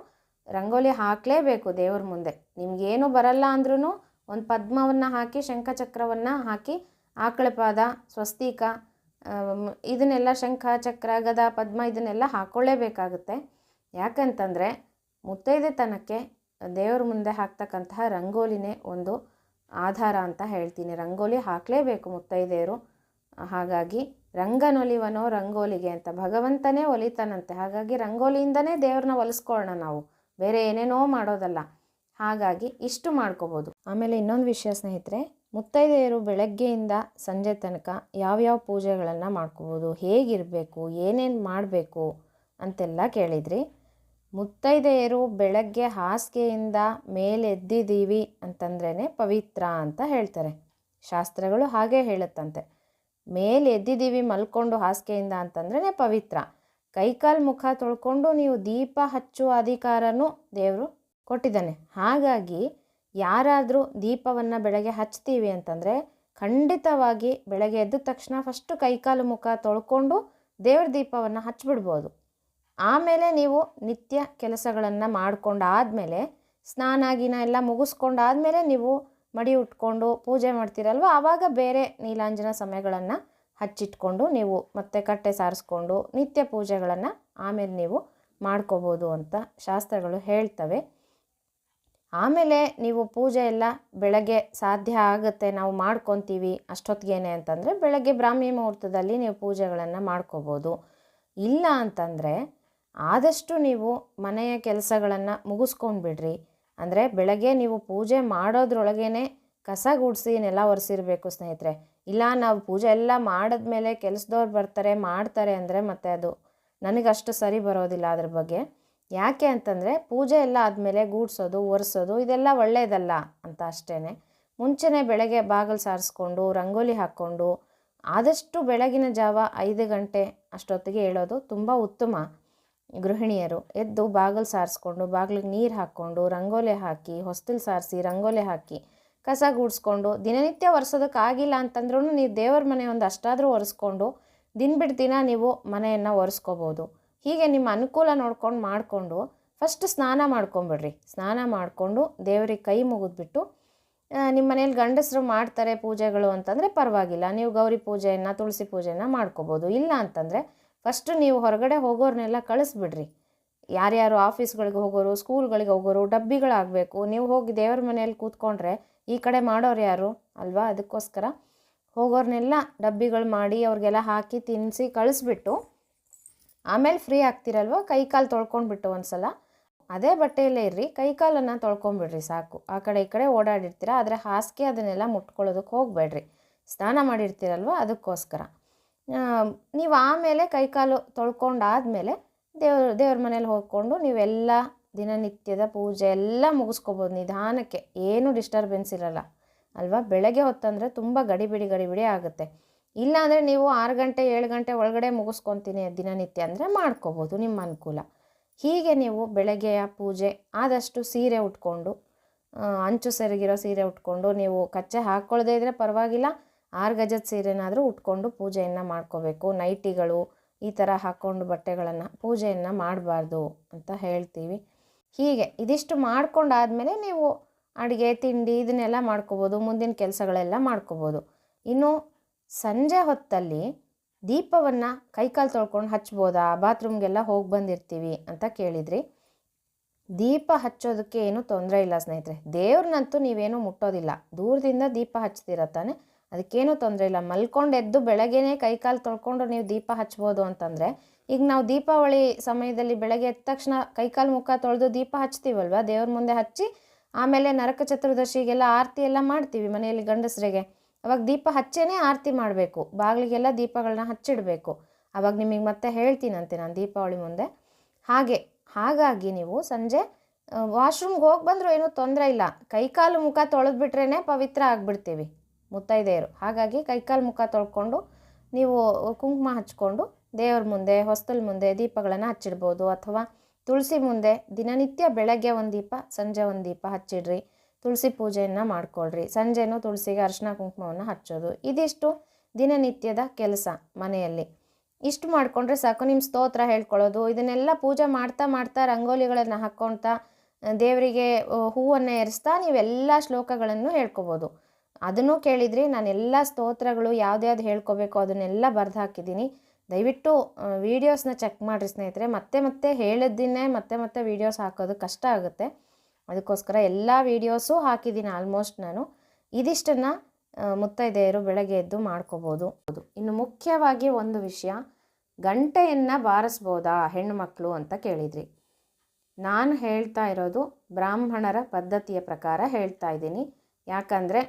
ರಂಗೋಲಿ ಹಾಕಲೇಬೇಕು ದೇವ್ರ ಮುಂದೆ. ನಿಮಗೇನು ಬರಲ್ಲ ಅಂದ್ರೂ ಒಂದು ಪದ್ಮವನ್ನು ಹಾಕಿ, ಶಂಖಚಕ್ರವನ್ನು ಹಾಕಿ, ಆಕಳಪಾದ, ಸ್ವಸ್ತಿಕ ಇದನ್ನೆಲ್ಲ ಶಂಖ ಚಕ್ರ ಗದ, ಪದ್ಮ ಇದನ್ನೆಲ್ಲ ಹಾಕ್ಕೊಳ್ಳೇಬೇಕಾಗುತ್ತೆ ಯಾಕಂತಂದರೆ ಮುತ್ತೈದೆತನಕ್ಕೆ ದೇವ್ರ ಮುಂದೆ ಹಾಕ್ತಕ್ಕಂತಹ ರಂಗೋಲಿನೇ ಒಂದು ಆಧಾರ ಅಂತ ಹೇಳ್ತೀನಿ. ರಂಗೋಲಿ ಹಾಕಲೇಬೇಕು ಮುತ್ತೈದೆಯರು. ಹಾಗಾಗಿ ರಂಗನೊಲಿವನೋ ರಂಗೋಲಿಗೆ ಅಂತ ಭಗವಂತನೇ ಒಲಿತಾನಂತೆ. ಹಾಗಾಗಿ ರಂಗೋಲಿಯಿಂದನೇ ದೇವ್ರನ್ನ ಒಲಿಸ್ಕೊಳ್ಳೋಣ ನಾವು. ಬೇರೆ ಏನೇನೋ ಮಾಡೋದಲ್ಲ. ಹಾಗಾಗಿ ಇಷ್ಟು ಮಾಡ್ಕೋಬೋದು. ಆಮೇಲೆ ಇನ್ನೊಂದು ವಿಷಯ ಸ್ನೇಹಿತರೆ, ಮುತ್ತೈದೆಯರು ಬೆಳಗ್ಗೆಯಿಂದ ಸಂಜೆ ತನಕ ಯಾವ್ಯಾವ ಪೂಜೆಗಳನ್ನು ಮಾಡ್ಕೋಬೋದು, ಹೇಗಿರಬೇಕು, ಏನೇನು ಮಾಡಬೇಕು ಅಂತೆಲ್ಲ ಕೇಳಿದ್ರಿ. ಮುತ್ತೈದೆಯರು ಬೆಳಗ್ಗೆ ಹಾಸಿಗೆಯಿಂದ ಮೇಲೆದ್ದಿದ್ದೀವಿ ಅಂತಂದ್ರೇ ಪವಿತ್ರ ಅಂತ ಹೇಳ್ತಾರೆ. ಶಾಸ್ತ್ರಗಳು ಹಾಗೆ ಹೇಳುತ್ತಂತೆ. ಮೇಲೆ ಎದ್ದಿದ್ದೀವಿ ಮಲ್ಕೊಂಡು ಹಾಸಿಗೆಯಿಂದ ಅಂತಂದ್ರೇ ಪವಿತ್ರ. ಕೈಕಾಲು ಮುಖ ತೊಳ್ಕೊಂಡು ನೀವು ದೀಪ ಹಚ್ಚುವ ಅಧಿಕಾರನೂ ದೇವರು ಕೊಟ್ಟಿದ್ದಾನೆ. ಹಾಗಾಗಿ ಯಾರಾದರೂ ದೀಪವನ್ನು ಬೆಳಗ್ಗೆ ಹಚ್ತೀವಿ ಅಂತಂದರೆ ಖಂಡಿತವಾಗಿ ಬೆಳಗ್ಗೆ ಎದ್ದ ತಕ್ಷಣ ಫಸ್ಟು ಕೈಕಾಲು ಮುಖ ತೊಳ್ಕೊಂಡು ದೇವ್ರ ದೀಪವನ್ನು ಹಚ್ಚಿಬಿಡ್ಬೋದು ಆಮೇಲೆ ನೀವು ನಿತ್ಯ ಕೆಲಸಗಳನ್ನು ಮಾಡ್ಕೊಂಡಾದಮೇಲೆ, ಸ್ನಾನ ಗಿನ ಎಲ್ಲ ಮುಗಿಸ್ಕೊಂಡಾದಮೇಲೆ ನೀವು ಮಡಿ ಉಟ್ಕೊಂಡು ಪೂಜೆ ಮಾಡ್ತೀರಲ್ವ? ಆವಾಗ ಬೇರೆ ನೀಲಾಂಜನ ಸಮಯಗಳನ್ನು ಹಚ್ಚಿಟ್ಕೊಂಡು ನೀವು ಮತ್ತೆ ಕಟ್ಟೆ ಸಾರಿಸ್ಕೊಂಡು ನಿತ್ಯ ಪೂಜೆಗಳನ್ನು ಆಮೇಲೆ ನೀವು ಮಾಡ್ಕೋಬೋದು ಅಂತ ಶಾಸ್ತ್ರಗಳು ಹೇಳ್ತವೆ. ಆಮೇಲೆ ನೀವು ಪೂಜೆ ಎಲ್ಲ ಬೆಳಗ್ಗೆ ಸಾಧ್ಯ ಆಗುತ್ತೆ ನಾವು ಮಾಡ್ಕೊತೀವಿ ಅಷ್ಟೊತ್ತಿಗೇನೆ ಅಂತಂದರೆ ಬೆಳಗ್ಗೆ ಬ್ರಾಹ್ಮಿ ಮುಹೂರ್ತದಲ್ಲಿ ನೀವು ಪೂಜೆಗಳನ್ನು ಮಾಡ್ಕೋಬೋದು. ಇಲ್ಲ ಅಂತಂದರೆ ಆದಷ್ಟು ನೀವು ಮನೆಯ ಕೆಲಸಗಳನ್ನು ಮುಗಿಸ್ಕೊಂಡ್ಬಿಡ್ರಿ ಅಂದರೆ ಬೆಳಗ್ಗೆ ನೀವು ಪೂಜೆ ಮಾಡೋದ್ರೊಳಗೇ ಕಸ ಗುಡಿಸಿ ನೆಲ ಒರೆಸಿರ್ಬೇಕು ಸ್ನೇಹಿತರೆ. ಇಲ್ಲ, ನಾವು ಪೂಜೆ ಎಲ್ಲ ಮಾಡಿದ್ಮೇಲೆ ಕೆಲಸದವ್ರು ಬರ್ತಾರೆ, ಮಾಡ್ತಾರೆ ಅಂದರೆ ಮತ್ತೆ ಅದು ನನಗಷ್ಟು ಸರಿ ಬರೋದಿಲ್ಲ ಅದ್ರ ಬಗ್ಗೆ. ಯಾಕೆ ಅಂತಂದರೆ ಪೂಜೆ ಎಲ್ಲ ಆದಮೇಲೆ ಗೂಡ್ಸೋದು, ಒರೆಸೋದು ಇದೆಲ್ಲ ಒಳ್ಳೆಯದಲ್ಲ ಅಂತ ಅಷ್ಟೇ ಮುಂಚೆನೇ ಬೆಳಗ್ಗೆ ಬಾಗಿಲು ಸಾರಿಸ್ಕೊಂಡು, ರಂಗೋಲಿ ಹಾಕ್ಕೊಂಡು, ಆದಷ್ಟು ಬೆಳಗಿನ ಜಾವ ಐದು ಗಂಟೆ ಅಷ್ಟೊತ್ತಿಗೆ ಹೇಳೋದು ತುಂಬ ಉತ್ತಮ ಗೃಹಿಣಿಯರು. ಎದ್ದು ಬಾಗಿಲು ಸಾರಿಸ್ಕೊಂಡು, ಬಾಗಿಲಿಗೆ ನೀರು ಹಾಕ್ಕೊಂಡು, ರಂಗೋಲಿ ಹಾಕಿ, ಹೊಸ್ತಿಲು ಸಾರಿಸಿ, ರಂಗೋಲಿ ಹಾಕಿ ಕಸ ಗೂಡಿಸ್ಕೊಂಡು, ದಿನನಿತ್ಯ ಒರೆಸೋದಕ್ಕಾಗಿಲ್ಲ ಅಂತಂದ್ರೂ ನೀವು ದೇವರ ಮನೆ ಒಂದು ಅಷ್ಟಾದರೂ ಒರೆಸ್ಕೊಂಡು, ದಿನ ಬಿಟ್ಟು ದಿನ ನೀವು ಮನೆಯನ್ನು ಒರೆಸ್ಕೋಬೋದು. ಹೀಗೆ ನಿಮ್ಮ ಅನುಕೂಲ ನೋಡ್ಕೊಂಡು ಮಾಡಿಕೊಂಡು ಫಸ್ಟ್ ಸ್ನಾನ ಮಾಡ್ಕೊಂಬಿಡ್ರಿ. ಸ್ನಾನ ಮಾಡಿಕೊಂಡು ದೇವರಿಗೆ ಕೈ ಮುಗಿದ್ಬಿಟ್ಟು ನಿಮ್ಮ ಮನೇಲಿ ಗಂಡಸರು ಮಾಡ್ತಾರೆ ಪೂಜೆಗಳು ಅಂತಂದರೆ ಪರವಾಗಿಲ್ಲ. ನೀವು ಗೌರಿ ಪೂಜೆಯನ್ನು, ತುಳಸಿ ಪೂಜೆಯನ್ನು ಮಾಡ್ಕೋಬೋದು. ಇಲ್ಲ ಅಂತಂದರೆ ಫಸ್ಟು ನೀವು ಹೊರಗಡೆ ಹೋಗೋರನ್ನೆಲ್ಲ ಕಳಿಸ್ಬಿಡ್ರಿ. ಯಾರ್ಯಾರು ಆಫೀಸ್ಗಳಿಗೆ ಹೋಗೋರು ಸ್ಕೂಲ್ಗಳಿಗೆ ಹೋಗೋರು, ಡಬ್ಬಿಗಳಾಗಬೇಕು. ನೀವು ಹೋಗಿ ದೇವ್ರ ಮನೆಯಲ್ಲಿ ಕೂತ್ಕೊಂಡ್ರೆ ಈ ಕಡೆ ಮಾಡೋರು ಯಾರು ಅಲ್ವಾ? ಅದಕ್ಕೋಸ್ಕರ ಹೋಗೋರ್ನೆಲ್ಲ ಡಬ್ಬಿಗಳು ಮಾಡಿ ಅವ್ರಿಗೆಲ್ಲ ಹಾಕಿ ತಿನ್ನಿಸಿ ಕಳಿಸ್ಬಿಟ್ಟು ಆಮೇಲೆ ಫ್ರೀ ಆಗ್ತಿರಲ್ವ? ಕೈ ಕಾಲು ತೊಳ್ಕೊಂಡ್ಬಿಟ್ಟು ಒಂದು ಸಲ ಅದೇ ಬಟ್ಟೆಯಲ್ಲೇ ಇರ್ರಿ, ಕೈ ಕಾಲನ್ನು ತೊಳ್ಕೊಂಬಿಡ್ರಿ ಸಾಕು. ಆ ಕಡೆ ಈ ಕಡೆ ಓಡಾಡಿರ್ತೀರ, ಆದರೆ ಹಾಸಿಗೆ ಅದನ್ನೆಲ್ಲ ಮುಟ್ಕೊಳ್ಳೋದಕ್ಕೆ ಹೋಗಬೇಡ್ರಿ. ಸ್ನಾನ ಮಾಡಿರ್ತೀರಲ್ವ? ಅದಕ್ಕೋಸ್ಕರ. ನೀವು ಆಮೇಲೆ ಕೈಕಾಲು ತೊಳ್ಕೊಂಡಾದಮೇಲೆ ದೇವ್ರ ದೇವ್ರ ಮನೇಲಿ ಹೋಗ್ಕೊಂಡು ನೀವೆಲ್ಲ ದಿನನಿತ್ಯದ ಪೂಜೆ ಎಲ್ಲ ಮುಗಿಸ್ಕೋಬೋದು. ನಿಧಾನಕ್ಕೆ, ಏನೂ ಡಿಸ್ಟರ್ಬೆನ್ಸ್ ಇರಲ್ಲ. ಅಲ್ವಾ? ಬೆಳಗ್ಗೆ ಹೊತ್ತಂದರೆ ತುಂಬ ಗಡಿಬಿಡಿ ಗಡಿಬಿಡಿ ಆಗುತ್ತೆ. ಇಲ್ಲಾಂದರೆ ನೀವು ಆರು ಗಂಟೆ, ಏಳು ಗಂಟೆ ಒಳಗಡೆ ಮುಗಿಸ್ಕೊತೀನಿ ದಿನನಿತ್ಯ ಅಂದರೆ ಮಾಡ್ಕೋಬೋದು ನಿಮ್ಮ ಅನುಕೂಲ. ಹೀಗೆ ನೀವು ಬೆಳಗ್ಗೆಯ ಪೂಜೆ ಆದಷ್ಟು ಸೀರೆ ಉಟ್ಕೊಂಡು ಅಂಚು ಸೆರಗಿರೋ ಸೀರೆ ಉಟ್ಕೊಂಡು, ನೀವು ಕಚ್ಚೆ ಹಾಕ್ಕೊಳ್ಳದೇ ಇದ್ದರೆ ಪರವಾಗಿಲ್ಲ. ಆರು ಗಜದ ಸೀರೆನಾದರೂ ಉಟ್ಕೊಂಡು ಪೂಜೆಯನ್ನು ಮಾಡ್ಕೋಬೇಕು. ನೈಟಿಗಳು ಈ ಥರ ಹಾಕ್ಕೊಂಡು ಬಟ್ಟೆಗಳನ್ನು ಪೂಜೆಯನ್ನು ಮಾಡಬಾರ್ದು ಅಂತ ಹೇಳ್ತೀವಿ. ಹೀಗೆ ಇದಿಷ್ಟು ಮಾಡ್ಕೊಂಡಾದಮೇಲೆ ನೀವು ಅಡುಗೆ, ತಿಂಡಿ ಇದನ್ನೆಲ್ಲ ಮಾಡ್ಕೋಬೋದು, ಮುಂದಿನ ಕೆಲಸಗಳೆಲ್ಲ ಮಾಡ್ಕೋಬೋದು. ಇನ್ನು ಸಂಜೆ ಹೊತ್ತಲ್ಲಿ ದೀಪವನ್ನು ಕೈಕಾಲು ತೊಳ್ಕೊಂಡು ಹಚ್ಬೋದಾ, ಬಾತ್ರೂಮ್ಗೆಲ್ಲ ಹೋಗಿ ಬಂದಿರ್ತೀವಿ ಅಂತ ಕೇಳಿದ್ರಿ. ದೀಪ ಹಚ್ಚೋದಕ್ಕೆ ಏನೂ ತೊಂದರೆ ಇಲ್ಲ ಸ್ನೇಹಿತರೆ. ದೇವ್ರನ್ನಂತೂ ನೀವೇನು ಮುಟ್ಟೋದಿಲ್ಲ. ದೂರದಿಂದ ದೀಪ ಹಚ್ತೀರ ತಾನೆ? ಅದಕ್ಕೇನೂ ತೊಂದರೆ ಇಲ್ಲ. ಮಲ್ಕೊಂಡು ಎದ್ದು ಬೆಳಗ್ಗೆನೇ ಕೈಕಾಲು ತೊಳ್ಕೊಂಡು ನೀವು ದೀಪ ಹಚ್ಬೋದು ಅಂತಂದರೆ ಈಗ ನಾವು ದೀಪಾವಳಿ ಸಮಯದಲ್ಲಿ ಬೆಳಗ್ಗೆ ಎದ್ದ ತಕ್ಷಣ ಕೈಕಾಲು ಮುಖ ತೊಳೆದು ದೀಪ ಹಚ್ತೀವಲ್ವ ದೇವ್ರ ಮುಂದೆ ಹಚ್ಚಿ ಆಮೇಲೆ ನರಕ ಚತುರ್ದಶಿಗೆಲ್ಲ ಆರತಿ ಎಲ್ಲ ಮಾಡ್ತೀವಿ ಮನೆಯಲ್ಲಿ ಗಂಡಸರಿಗೆ. ಅವಾಗ ದೀಪ ಹಚ್ಚೇನೆ ಆರತಿ ಮಾಡಬೇಕು. ಬಾಗಿಲಿಗೆಲ್ಲ ದೀಪಗಳನ್ನ ಹಚ್ಚಿಡಬೇಕು. ಅವಾಗ ನಿಮಗೆ ಮತ್ತೆ ಹೇಳ್ತೀನಂತೆ ನಾನು ದೀಪಾವಳಿ ಮುಂದೆ. ಹಾಗೆ, ಹಾಗಾಗಿ ನೀವು ಸಂಜೆ ವಾಶ್ರೂಮ್ಗೆ ಹೋಗಿ ಬಂದರೂ ಏನೂ ತೊಂದರೆ ಇಲ್ಲ. ಕೈಕಾಲು ಮುಖ ತೊಳೆದ್ಬಿಟ್ರೇ ಪವಿತ್ರ ಆಗಿಬಿಡ್ತೀವಿ. ಮುತ್ತೈದೆಯರು. ಹಾಗಾಗಿ ಕೈಕಾಲು ಮುಖ ತೊಳ್ಕೊಂಡು ನೀವು ಕುಂಕುಮ ಹಚ್ಕೊಂಡು ದೇವ್ರ ಮುಂದೆ ಹೊಸ್ತಲ್ ಮುಂದೆ ದೀಪಗಳನ್ನು ಹಚ್ಚಿಡ್ಬೋದು. ಅಥವಾ ತುಳಸಿ ಮುಂದೆ ದಿನನಿತ್ಯ ಬೆಳಗ್ಗೆ ಒಂದು ದೀಪ, ಸಂಜೆ ಒಂದು ದೀಪ ಹಚ್ಚಿಡ್ರಿ. ತುಳಸಿ ಪೂಜೆಯನ್ನು ಮಾಡ್ಕೊಳ್ರಿ. ಸಂಜೆನೂ ತುಳಸಿಗೆ ಅರಿಶಿನ ಕುಂಕುಮವನ್ನು ಹಚ್ಚೋದು. ಇದಿಷ್ಟು ದಿನನಿತ್ಯದ ಕೆಲಸ ಮನೆಯಲ್ಲಿ. ಇಷ್ಟು ಮಾಡಿಕೊಂಡ್ರೆ ಸಾಕು. ನಿಮ್ಮ ಸ್ತೋತ್ರ ಹೇಳ್ಕೊಳ್ಳೋದು. ಇದನ್ನೆಲ್ಲ ಪೂಜೆ ಮಾಡ್ತಾ ಮಾಡ್ತಾ ರಂಗೋಲಿಗಳನ್ನು ಹಾಕ್ಕೊಳ್ತಾ ದೇವರಿಗೆ ಹೂವನ್ನು ಏರಿಸ್ತಾ ನೀವೆಲ್ಲ ಶ್ಲೋಕಗಳನ್ನು ಹೇಳ್ಕೊಬೋದು. ಅದನ್ನು ಕೇಳಿದ್ರಿ. ನಾನು ಎಲ್ಲ ಸ್ತೋತ್ರಗಳು ಯಾವ್ದ್ಯಾವ್ದು ಹೇಳ್ಕೋಬೇಕು ಅದನ್ನೆಲ್ಲ ಬರೆದು ಹಾಕಿದ್ದೀನಿ. ದಯವಿಟ್ಟು ವೀಡಿಯೋಸ್ನ ಚೆಕ್ ಮಾಡಿರಿ ಸ್ನೇಹಿತರೆ. ಮತ್ತೆ ಮತ್ತೆ ಹೇಳಿದ್ದನ್ನೇ ಮತ್ತೆ ಮತ್ತೆ ವೀಡಿಯೋಸ್ ಹಾಕೋದು ಕಷ್ಟ ಆಗುತ್ತೆ. ಅದಕ್ಕೋಸ್ಕರ ಎಲ್ಲ ವೀಡಿಯೋಸು ಹಾಕಿದ್ದೀನಿ ಆಲ್ಮೋಸ್ಟ್ ನಾನು. ಇದಿಷ್ಟನ್ನು ಮುತ್ತೈದೆಯರು ಬೆಳಗ್ಗೆ ಎದ್ದು ಮಾಡ್ಕೋಬೋದು. ಇನ್ನು ಮುಖ್ಯವಾಗಿ ಒಂದು ವಿಷಯ, ಗಂಟೆಯನ್ನು ಬಾರಿಸ್ಬೋದಾ ಹೆಣ್ಣುಮಕ್ಕಳು ಅಂತ ಕೇಳಿದ್ರಿ. ನಾನು ಹೇಳ್ತಾ ಇರೋದು ಬ್ರಾಹ್ಮಣರ ಪದ್ಧತಿಯ ಪ್ರಕಾರ ಹೇಳ್ತಾ ಇದ್ದೀನಿ. ಯಾಕಂದರೆ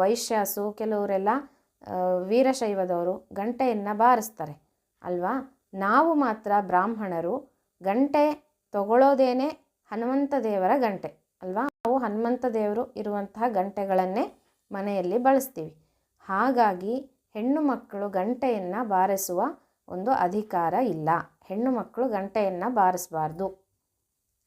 ವೈಶ್ಯಾಸು ಕೆಲವರೆಲ್ಲ ವೀರಶೈವದವರು ಗಂಟೆಯನ್ನು ಬಾರಿಸ್ತಾರೆ. ಅಲ್ವಾ? ನಾವು ಮಾತ್ರ ಬ್ರಾಹ್ಮಣರು ಗಂಟೆ ತಗೊಳ್ಳೋದೇನೆ ಹನುಮಂತ ದೇವರ ಗಂಟೆ, ಅಲ್ವಾ? ನಾವು ಹನುಮಂತ ದೇವರು ಇರುವಂತಹ ಗಂಟೆಗಳನ್ನೇ ಮನೆಯಲ್ಲಿ ಬಳಸ್ತೀವಿ. ಹಾಗಾಗಿ ಹೆಣ್ಣು ಮಕ್ಕಳು ಗಂಟೆಯನ್ನು ಬಾರಿಸುವ ಒಂದು ಅಧಿಕಾರ ಇಲ್ಲ. ಹೆಣ್ಣು ಮಕ್ಕಳು ಗಂಟೆಯನ್ನು ಬಾರಿಸಬಾರ್ದು.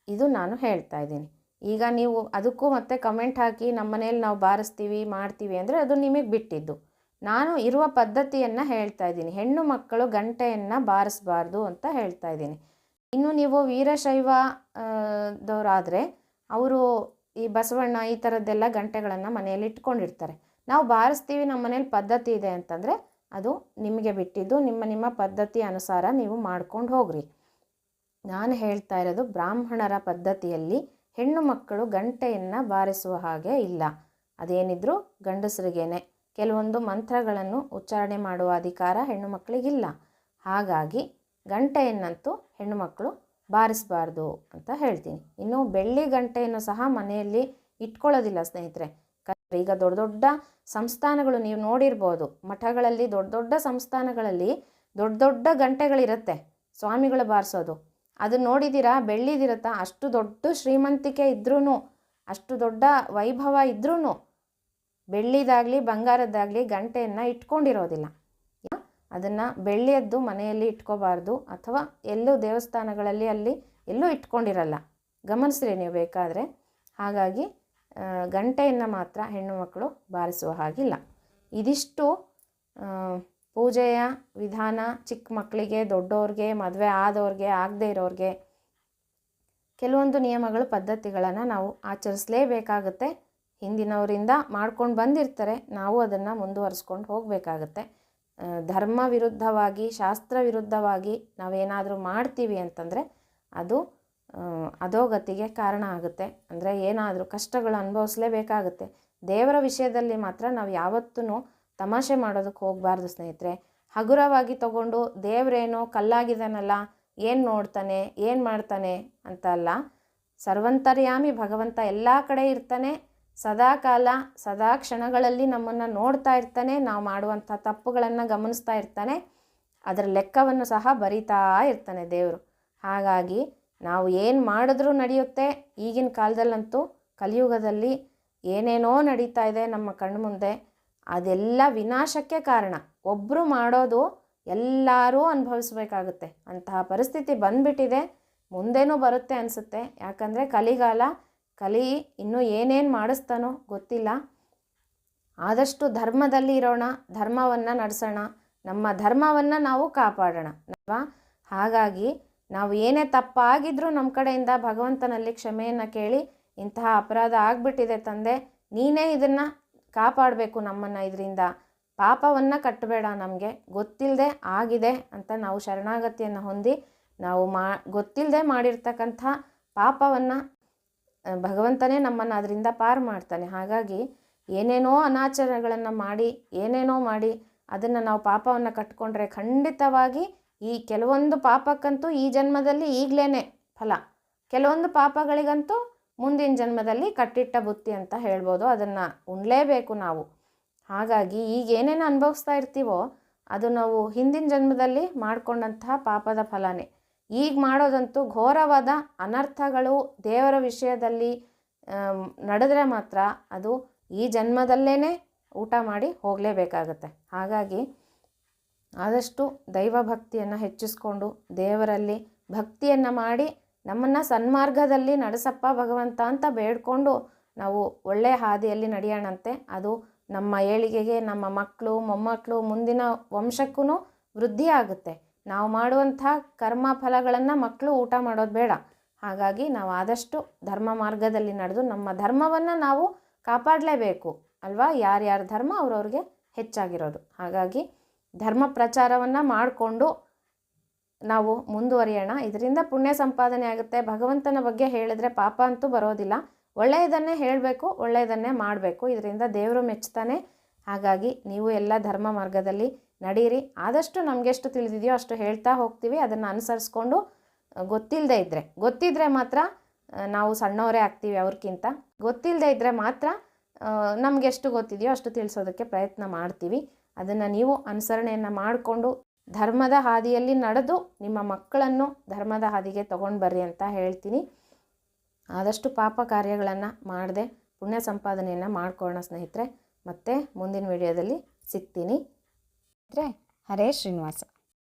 ಇದು ನಾನು ಹೇಳ್ತಾ ಇದ್ದೀನಿ. ಈಗ ನೀವು ಅದಕ್ಕೂ ಮತ್ತೆ ಕಮೆಂಟ್ ಹಾಕಿ ನಮ್ಮ ಮನೇಲಿ ನಾವು ಬಾರಿಸ್ತೀವಿ, ಮಾಡ್ತೀವಿ ಅಂದರೆ ಅದು ನಿಮಗೆ ಬಿಟ್ಟಿದ್ದು. ನಾನು ಇರುವ ಪದ್ಧತಿಯನ್ನು ಹೇಳ್ತಾ ಇದ್ದೀನಿ. ಹೆಣ್ಣು ಮಕ್ಕಳು ಗಂಟೆಯನ್ನು ಬಾರಿಸಬಾರ್ದು ಅಂತ ಹೇಳ್ತಾ ಇದ್ದೀನಿ. ಇನ್ನು ನೀವು ವೀರಶೈವ ದವರಾದರೆ ಅವರು ಈ ಬಸವಣ್ಣ ಈ ಥರದ್ದೆಲ್ಲ ಗಂಟೆಗಳನ್ನು ಮನೆಯಲ್ಲಿ ಇಟ್ಕೊಂಡಿರ್ತಾರೆ. ನಾವು ಬಾರಿಸ್ತೀವಿ, ನಮ್ಮ ಮನೇಲಿ ಪದ್ಧತಿ ಇದೆ ಅಂತಂದರೆ ಅದು ನಿಮಗೆ ಬಿಟ್ಟಿದ್ದು ನಿಮ್ಮ ನಿಮ್ಮ ಪದ್ಧತಿ ಅನುಸಾರ ನೀವು ಮಾಡ್ಕೊಂಡು ಹೋಗ್ರಿ. ನಾನು ಹೇಳ್ತಾ ಇರೋದು ಬ್ರಾಹ್ಮಣರ ಪದ್ಧತಿಯಲ್ಲಿ ಹೆಣ್ಣು ಮಕ್ಕಳು ಗಂಟೆಯನ್ನು ಬಾರಿಸುವ ಹಾಗೆ ಇಲ್ಲ. ಅದೇನಿದ್ರೂ ಗಂಡಸರಿಗೇನೆ. ಕೆಲವೊಂದು ಮಂತ್ರಗಳನ್ನು ಉಚ್ಚಾರಣೆ ಮಾಡುವ ಅಧಿಕಾರ ಹೆಣ್ಣು ಮಕ್ಕಳಿಗಿಲ್ಲ. ಹಾಗಾಗಿ ಗಂಟೆಯನ್ನಂತೂ ಹೆಣ್ಣು ಮಕ್ಕಳು ಬಾರಿಸಬಾರ್ದು ಅಂತ ಹೇಳ್ತೀನಿ. ಇನ್ನು ಬೆಳ್ಳಿ ಗಂಟೆಯನ್ನು ಸಹ ಮನೆಯಲ್ಲಿ ಇಟ್ಕೊಳ್ಳೋದಿಲ್ಲ ಸ್ನೇಹಿತರೆ. ಈಗ ದೊಡ್ಡ ದೊಡ್ಡ ಸಂಸ್ಥಾನಗಳು ನೀವು ನೋಡಿರ್ಬೋದು. ಮಠಗಳಲ್ಲಿ ದೊಡ್ಡ ದೊಡ್ಡ ಸಂಸ್ಥಾನಗಳಲ್ಲಿ ದೊಡ್ಡ ದೊಡ್ಡ ಗಂಟೆಗಳಿರುತ್ತೆ. ಸ್ವಾಮಿಗಳು ಬಾರಿಸೋದು. ಅದನ್ನ ನೋಡಿದ್ದೀರಾ? ಬೆಳ್ಳಿದಿರತ್ತಾ? ಅಷ್ಟು ದೊಡ್ಡ ಶ್ರೀಮಂತಿಕೆ ಇದ್ರೂ ಅಷ್ಟು ದೊಡ್ಡ ವೈಭವ ಇದ್ರೂ ಬೆಳ್ಳಿದಾಗಲಿ, ಬಂಗಾರದ್ದಾಗಲಿ ಗಂಟೆಯನ್ನು ಇಟ್ಕೊಂಡಿರೋದಿಲ್ಲ. ಅದನ್ನು ಬೆಳ್ಳಿಯದ್ದು ಮನೆಯಲ್ಲಿ ಇಟ್ಕೋಬಾರ್ದು ಅಥವಾ ಎಲ್ಲೂ ದೇವಸ್ಥಾನಗಳಲ್ಲಿ ಅಲ್ಲಿ ಎಲ್ಲೂ ಇಟ್ಕೊಂಡಿರಲ್ಲ. ಗಮನಿಸ್ರಿ ನೀವು ಬೇಕಾದರೆ. ಹಾಗಾಗಿ ಗಂಟೆಯನ್ನು ಮಾತ್ರ ಹೆಣ್ಣು ಮಕ್ಕಳು ಬಾರಿಸುವ ಹಾಗಿಲ್ಲ. ಇದಿಷ್ಟು ಪೂಜೆಯ ವಿಧಾನ ಚಿಕ್ಕ ಮಕ್ಕಳಿಗೆ ದೊಡ್ಡವ್ರಿಗೆ ಮದುವೆ ಆದವ್ರಿಗೆ ಆಗದೇ ಇರೋರಿಗೆ ಕೆಲವೊಂದು ನಿಯಮಗಳು, ಪದ್ಧತಿಗಳನ್ನು ನಾವು ಆಚರಿಸಲೇಬೇಕಾಗುತ್ತೆ. ಹಿಂದಿನವರಿಂದ ಮಾಡ್ಕೊಂಡು ಬಂದಿರ್ತಾರೆ, ನಾವು ಅದನ್ನು ಮುಂದುವರಿಸ್ಕೊಂಡು ಹೋಗಬೇಕಾಗತ್ತೆ. ಧರ್ಮ ವಿರುದ್ಧವಾಗಿ, ಶಾಸ್ತ್ರ ವಿರುದ್ಧವಾಗಿ ನಾವೇನಾದರೂ ಮಾಡ್ತೀವಿ ಅಂತಂದರೆ ಅದು ಅಧೋಗತಿಗೆ ಕಾರಣ ಆಗುತ್ತೆ. ಅಂದರೆ ಏನಾದರೂ ಕಷ್ಟಗಳು ಅನುಭವಿಸಲೇಬೇಕಾಗುತ್ತೆ. ದೇವರ ವಿಷಯದಲ್ಲಿ ಮಾತ್ರ ನಾವು ಯಾವತ್ತೂ ತಮಾಷೆ ಮಾಡೋದಕ್ಕೆ ಹೋಗಬಾರ್ದು ಸ್ನೇಹಿತರೆ. ಹಗುರವಾಗಿ ತಗೊಂಡು ದೇವರೇನೋ ಕಲ್ಲಾಗಿದ್ದಾನಲ್ಲ ಏನು ನೋಡ್ತಾನೆ, ಏನು ಮಾಡ್ತಾನೆ ಅಂತ ಅಲ್ಲ, ಸರ್ವಂತರ್ಯಾಮಿ ಭಗವಂತ ಎಲ್ಲ ಕಡೆ ಇರ್ತಾನೆ ಸದಾ ಕಾಲ ಸದಾ ಕ್ಷಣಗಳಲ್ಲಿ ನಮ್ಮನ್ನು ನೋಡ್ತಾ ಇರ್ತಾನೆ, ನಾವು ಮಾಡುವಂಥ ತಪ್ಪುಗಳನ್ನು ಗಮನಿಸ್ತಾ ಇರ್ತಾನೆ, ಅದರ ಲೆಕ್ಕವನ್ನು ಸಹ ಬರಿತಾ ಇರ್ತಾನೆ ದೇವರು. ಹಾಗಾಗಿ ನಾವು ಏನು ಮಾಡಿದ್ರೂ ನಡೆಯುತ್ತೆ, ಈಗಿನ ಕಾಲದಲ್ಲಂತೂ ಕಲಿಯುಗದಲ್ಲಿ ಏನೇನೋ ನಡೀತಾ ಇದೆ ನಮ್ಮ ಕಣ್ಣು ಮುಂದೆ, ಅದೆಲ್ಲ ವಿನಾಶಕ್ಕೆ ಕಾರಣ. ಒಬ್ಬರು ಮಾಡೋದು ಎಲ್ಲರೂ ಅನುಭವಿಸಬೇಕಾಗುತ್ತೆ. ಅಂತಹ ಪರಿಸ್ಥಿತಿ ಬಂದ್ಬಿಟ್ಟಿದೆ, ಮುಂದೇನೂ ಬರುತ್ತೆ ಅನಿಸುತ್ತೆ. ಯಾಕಂದರೆ ಕಲಿಗಾಲ ಕಲಿ ಇನ್ನೂ ಏನೇನು ಮಾಡಿಸ್ತಾನೋ ಗೊತ್ತಿಲ್ಲ. ಆದಷ್ಟು ಧರ್ಮದಲ್ಲಿ ಇರೋಣ, ಧರ್ಮವನ್ನು ನಡೆಸೋಣ, ನಮ್ಮ ಧರ್ಮವನ್ನು ನಾವು ಕಾಪಾಡೋಣ ಅಲ್ವಾ ಹಾಗಾಗಿ ನಾವು ಏನೇ ತಪ್ಪಾಗಿದ್ರೂ ನಮ್ಮ ಕಡೆಯಿಂದ ಭಗವಂತನಲ್ಲಿ ಕ್ಷಮೆಯನ್ನು ಕೇಳಿ ಇಂತಹ ಅಪರಾಧ ಆಗಿಬಿಟ್ಟಿದೆ ತಂದೆ, ನೀನೇ ಇದನ್ನು ಕಾಪಾಡಬೇಕು ನಮ್ಮನ್ನು ಇದರಿಂದ. ಪಾಪವನ್ನು ಕಟ್ಟಬೇಡ ನಮಗೆ ಗೊತ್ತಿಲ್ಲದೆ ಆಗಿದೆ ಅಂತ ನಾವು ಶರಣಾಗತಿಯನ್ನು ಹೊಂದಿ ನಾವು ಮಾ ಗೊತ್ತಿಲ್ಲದೆ ಮಾಡಿರ್ತಕ್ಕಂಥ ಪಾಪವನ್ನು ಭಗವಂತನೇ ನಮ್ಮನ್ನು ಅದರಿಂದ ಪಾರು ಮಾಡ್ತಾನೆ. ಹಾಗಾಗಿ ಏನೇನೋ ಅನಾಚಾರಗಳನ್ನು ಮಾಡಿ, ಏನೇನೋ ಮಾಡಿ ಅದನ್ನು ನಾವು ಪಾಪವನ್ನು ಕಟ್ಕೊಂಡ್ರೆ ಖಂಡಿತವಾಗಿ ಈ ಕೆಲವೊಂದು ಪಾಪಕ್ಕಂತೂ ಈ ಜನ್ಮದಲ್ಲಿ ಈಗಲೇ ಫಲ. ಕೆಲವೊಂದು ಪಾಪಗಳಿಗಂತೂ ಮುಂದಿನ ಜನ್ಮದಲ್ಲಿ ಕಟ್ಟಿಟ್ಟ ಬುತ್ತಿ ಅಂತ ಹೇಳ್ಬೋದು. ಅದನ್ನು ಉಣ್ಲೇಬೇಕು ನಾವು. ಹಾಗಾಗಿ ಈಗ ಏನೇನು ಅನುಭವಿಸ್ತಾ ಇರ್ತೀವೋ ಅದು ನಾವು ಹಿಂದಿನ ಜನ್ಮದಲ್ಲಿ ಮಾಡಿಕೊಂಡಂತಹ ಪಾಪದ ಫಲನೇ. ಈಗ ಮಾಡೋದಂತೂ ಘೋರವಾದ ಅನರ್ಥಗಳು ದೇವರ ವಿಷಯದಲ್ಲಿ ನಡೆದ್ರೆ ಮಾತ್ರ ಅದು ಈ ಜನ್ಮದಲ್ಲೇ ಊಟ ಮಾಡಿ ಹೋಗಲೇಬೇಕಾಗತ್ತೆ. ಹಾಗಾಗಿ ಆದಷ್ಟು ದೈವ ಭಕ್ತಿಯನ್ನು ಹೆಚ್ಚಿಸ್ಕೊಂಡು ದೇವರಲ್ಲಿ ಭಕ್ತಿಯನ್ನು ಮಾಡಿ ನಮ್ಮನ್ನು ಸನ್ಮಾರ್ಗದಲ್ಲಿ ನಡೆಸಪ್ಪ ಭಗವಂತ ಅಂತ ಬೇಡ್ಕೊಂಡು ನಾವು ಒಳ್ಳೆಯ ಹಾದಿಯಲ್ಲಿ ನಡೆಯೋಣಂತೆ. ಅದು ನಮ್ಮ ಏಳಿಗೆಗೆ, ನಮ್ಮ ಮಕ್ಕಳು, ಮೊಮ್ಮಕ್ಕಳು ಮುಂದಿನ ವಂಶಕ್ಕೂ ವೃದ್ಧಿ ಆಗುತ್ತೆ ನಾವು ಮಾಡುವಂಥ ಕರ್ಮ ಫಲಗಳನ್ನು ಮಕ್ಕಳು ಊಟ ಮಾಡೋದು ಬೇಡ. ಹಾಗಾಗಿ ನಾವು ಆದಷ್ಟು ಧರ್ಮ ಮಾರ್ಗದಲ್ಲಿ ನಡೆದು ನಮ್ಮ ಧರ್ಮವನ್ನು ನಾವು ಕಾಪಾಡಲೇಬೇಕು ಅಲ್ವಾ? ಯಾರ್ಯಾರ ಧರ್ಮ ಅವ್ರವ್ರಿಗೆ ಹೆಚ್ಚಾಗಿರೋದು. ಹಾಗಾಗಿ ಧರ್ಮ ಪ್ರಚಾರವನ್ನು ಮಾಡಿಕೊಂಡು ನಾವು ಮುಂದುವರಿಯೋಣ. ಇದರಿಂದ ಪುಣ್ಯ ಸಂಪಾದನೆ ಆಗುತ್ತೆ. ಭಗವಂತನ ಬಗ್ಗೆ ಹೇಳಿದ್ರೆ ಪಾಪ ಅಂತೂ ಬರೋದಿಲ್ಲ. ಒಳ್ಳೆಯದನ್ನೇ ಹೇಳಬೇಕು, ಒಳ್ಳೆಯದನ್ನೇ ಮಾಡಬೇಕು. ಇದರಿಂದ ದೇವರು ಮೆಚ್ಚುತ್ತಾನೆ ಹಾಗಾಗಿ ನೀವು ಎಲ್ಲ ಧರ್ಮ ಮಾರ್ಗದಲ್ಲಿ ನಡೀರಿ. ಆದಷ್ಟು ನಮಗೆಷ್ಟು ತಿಳಿದಿದೆಯೋ ಅಷ್ಟು ಹೇಳ್ತಾ ಹೋಗ್ತೀವಿ. ಅದನ್ನು ಅನುಸರಿಸ್ಕೊಂಡು ಗೊತ್ತಿಲ್ಲದೆ ಇದ್ದರೆ ಗೊತ್ತಿದ್ದರೆ ಮಾತ್ರ ನಾವು ಸಣ್ಣವರೇ ಆಗ್ತೀವಿ ಅವ್ರಿಗಿಂತ ಗೊತ್ತಿಲ್ಲದೆ ಇದ್ದರೆ ಮಾತ್ರ ನಮಗೆಷ್ಟು ಗೊತ್ತಿದೆಯೋ ಅಷ್ಟು ತಿಳಿಸೋದಕ್ಕೆ ಪ್ರಯತ್ನ ಮಾಡ್ತೀವಿ. ಅದನ್ನು ನೀವು ಅನುಸರಣೆಯನ್ನು ಮಾಡಿಕೊಂಡು, ಧರ್ಮದ ಹಾದಿಯಲ್ಲಿ ನಡೆದು, ನಿಮ್ಮ ಮಕ್ಕಳನ್ನು ಧರ್ಮದ ಹಾದಿಗೆ ತೊಗೊಂಡು ಬರ್ರಿ ಅಂತ ಹೇಳ್ತೀನಿ. ಆದಷ್ಟು ಪಾಪ ಕಾರ್ಯಗಳನ್ನು ಮಾಡದೆ, ಪುಣ್ಯ ಸಂಪಾದನೆಯನ್ನು ಮಾಡ್ಕೊಳ್ಳೋಣ ಸ್ನೇಹಿತರೆ. ಮತ್ತೆ ಮುಂದಿನ ವಿಡಿಯೋದಲ್ಲಿ ಸಿಗ್ತೀನಿ. ಸ್ನೇಹಿತರೆ ಹರೇ ಶ್ರೀನಿವಾಸ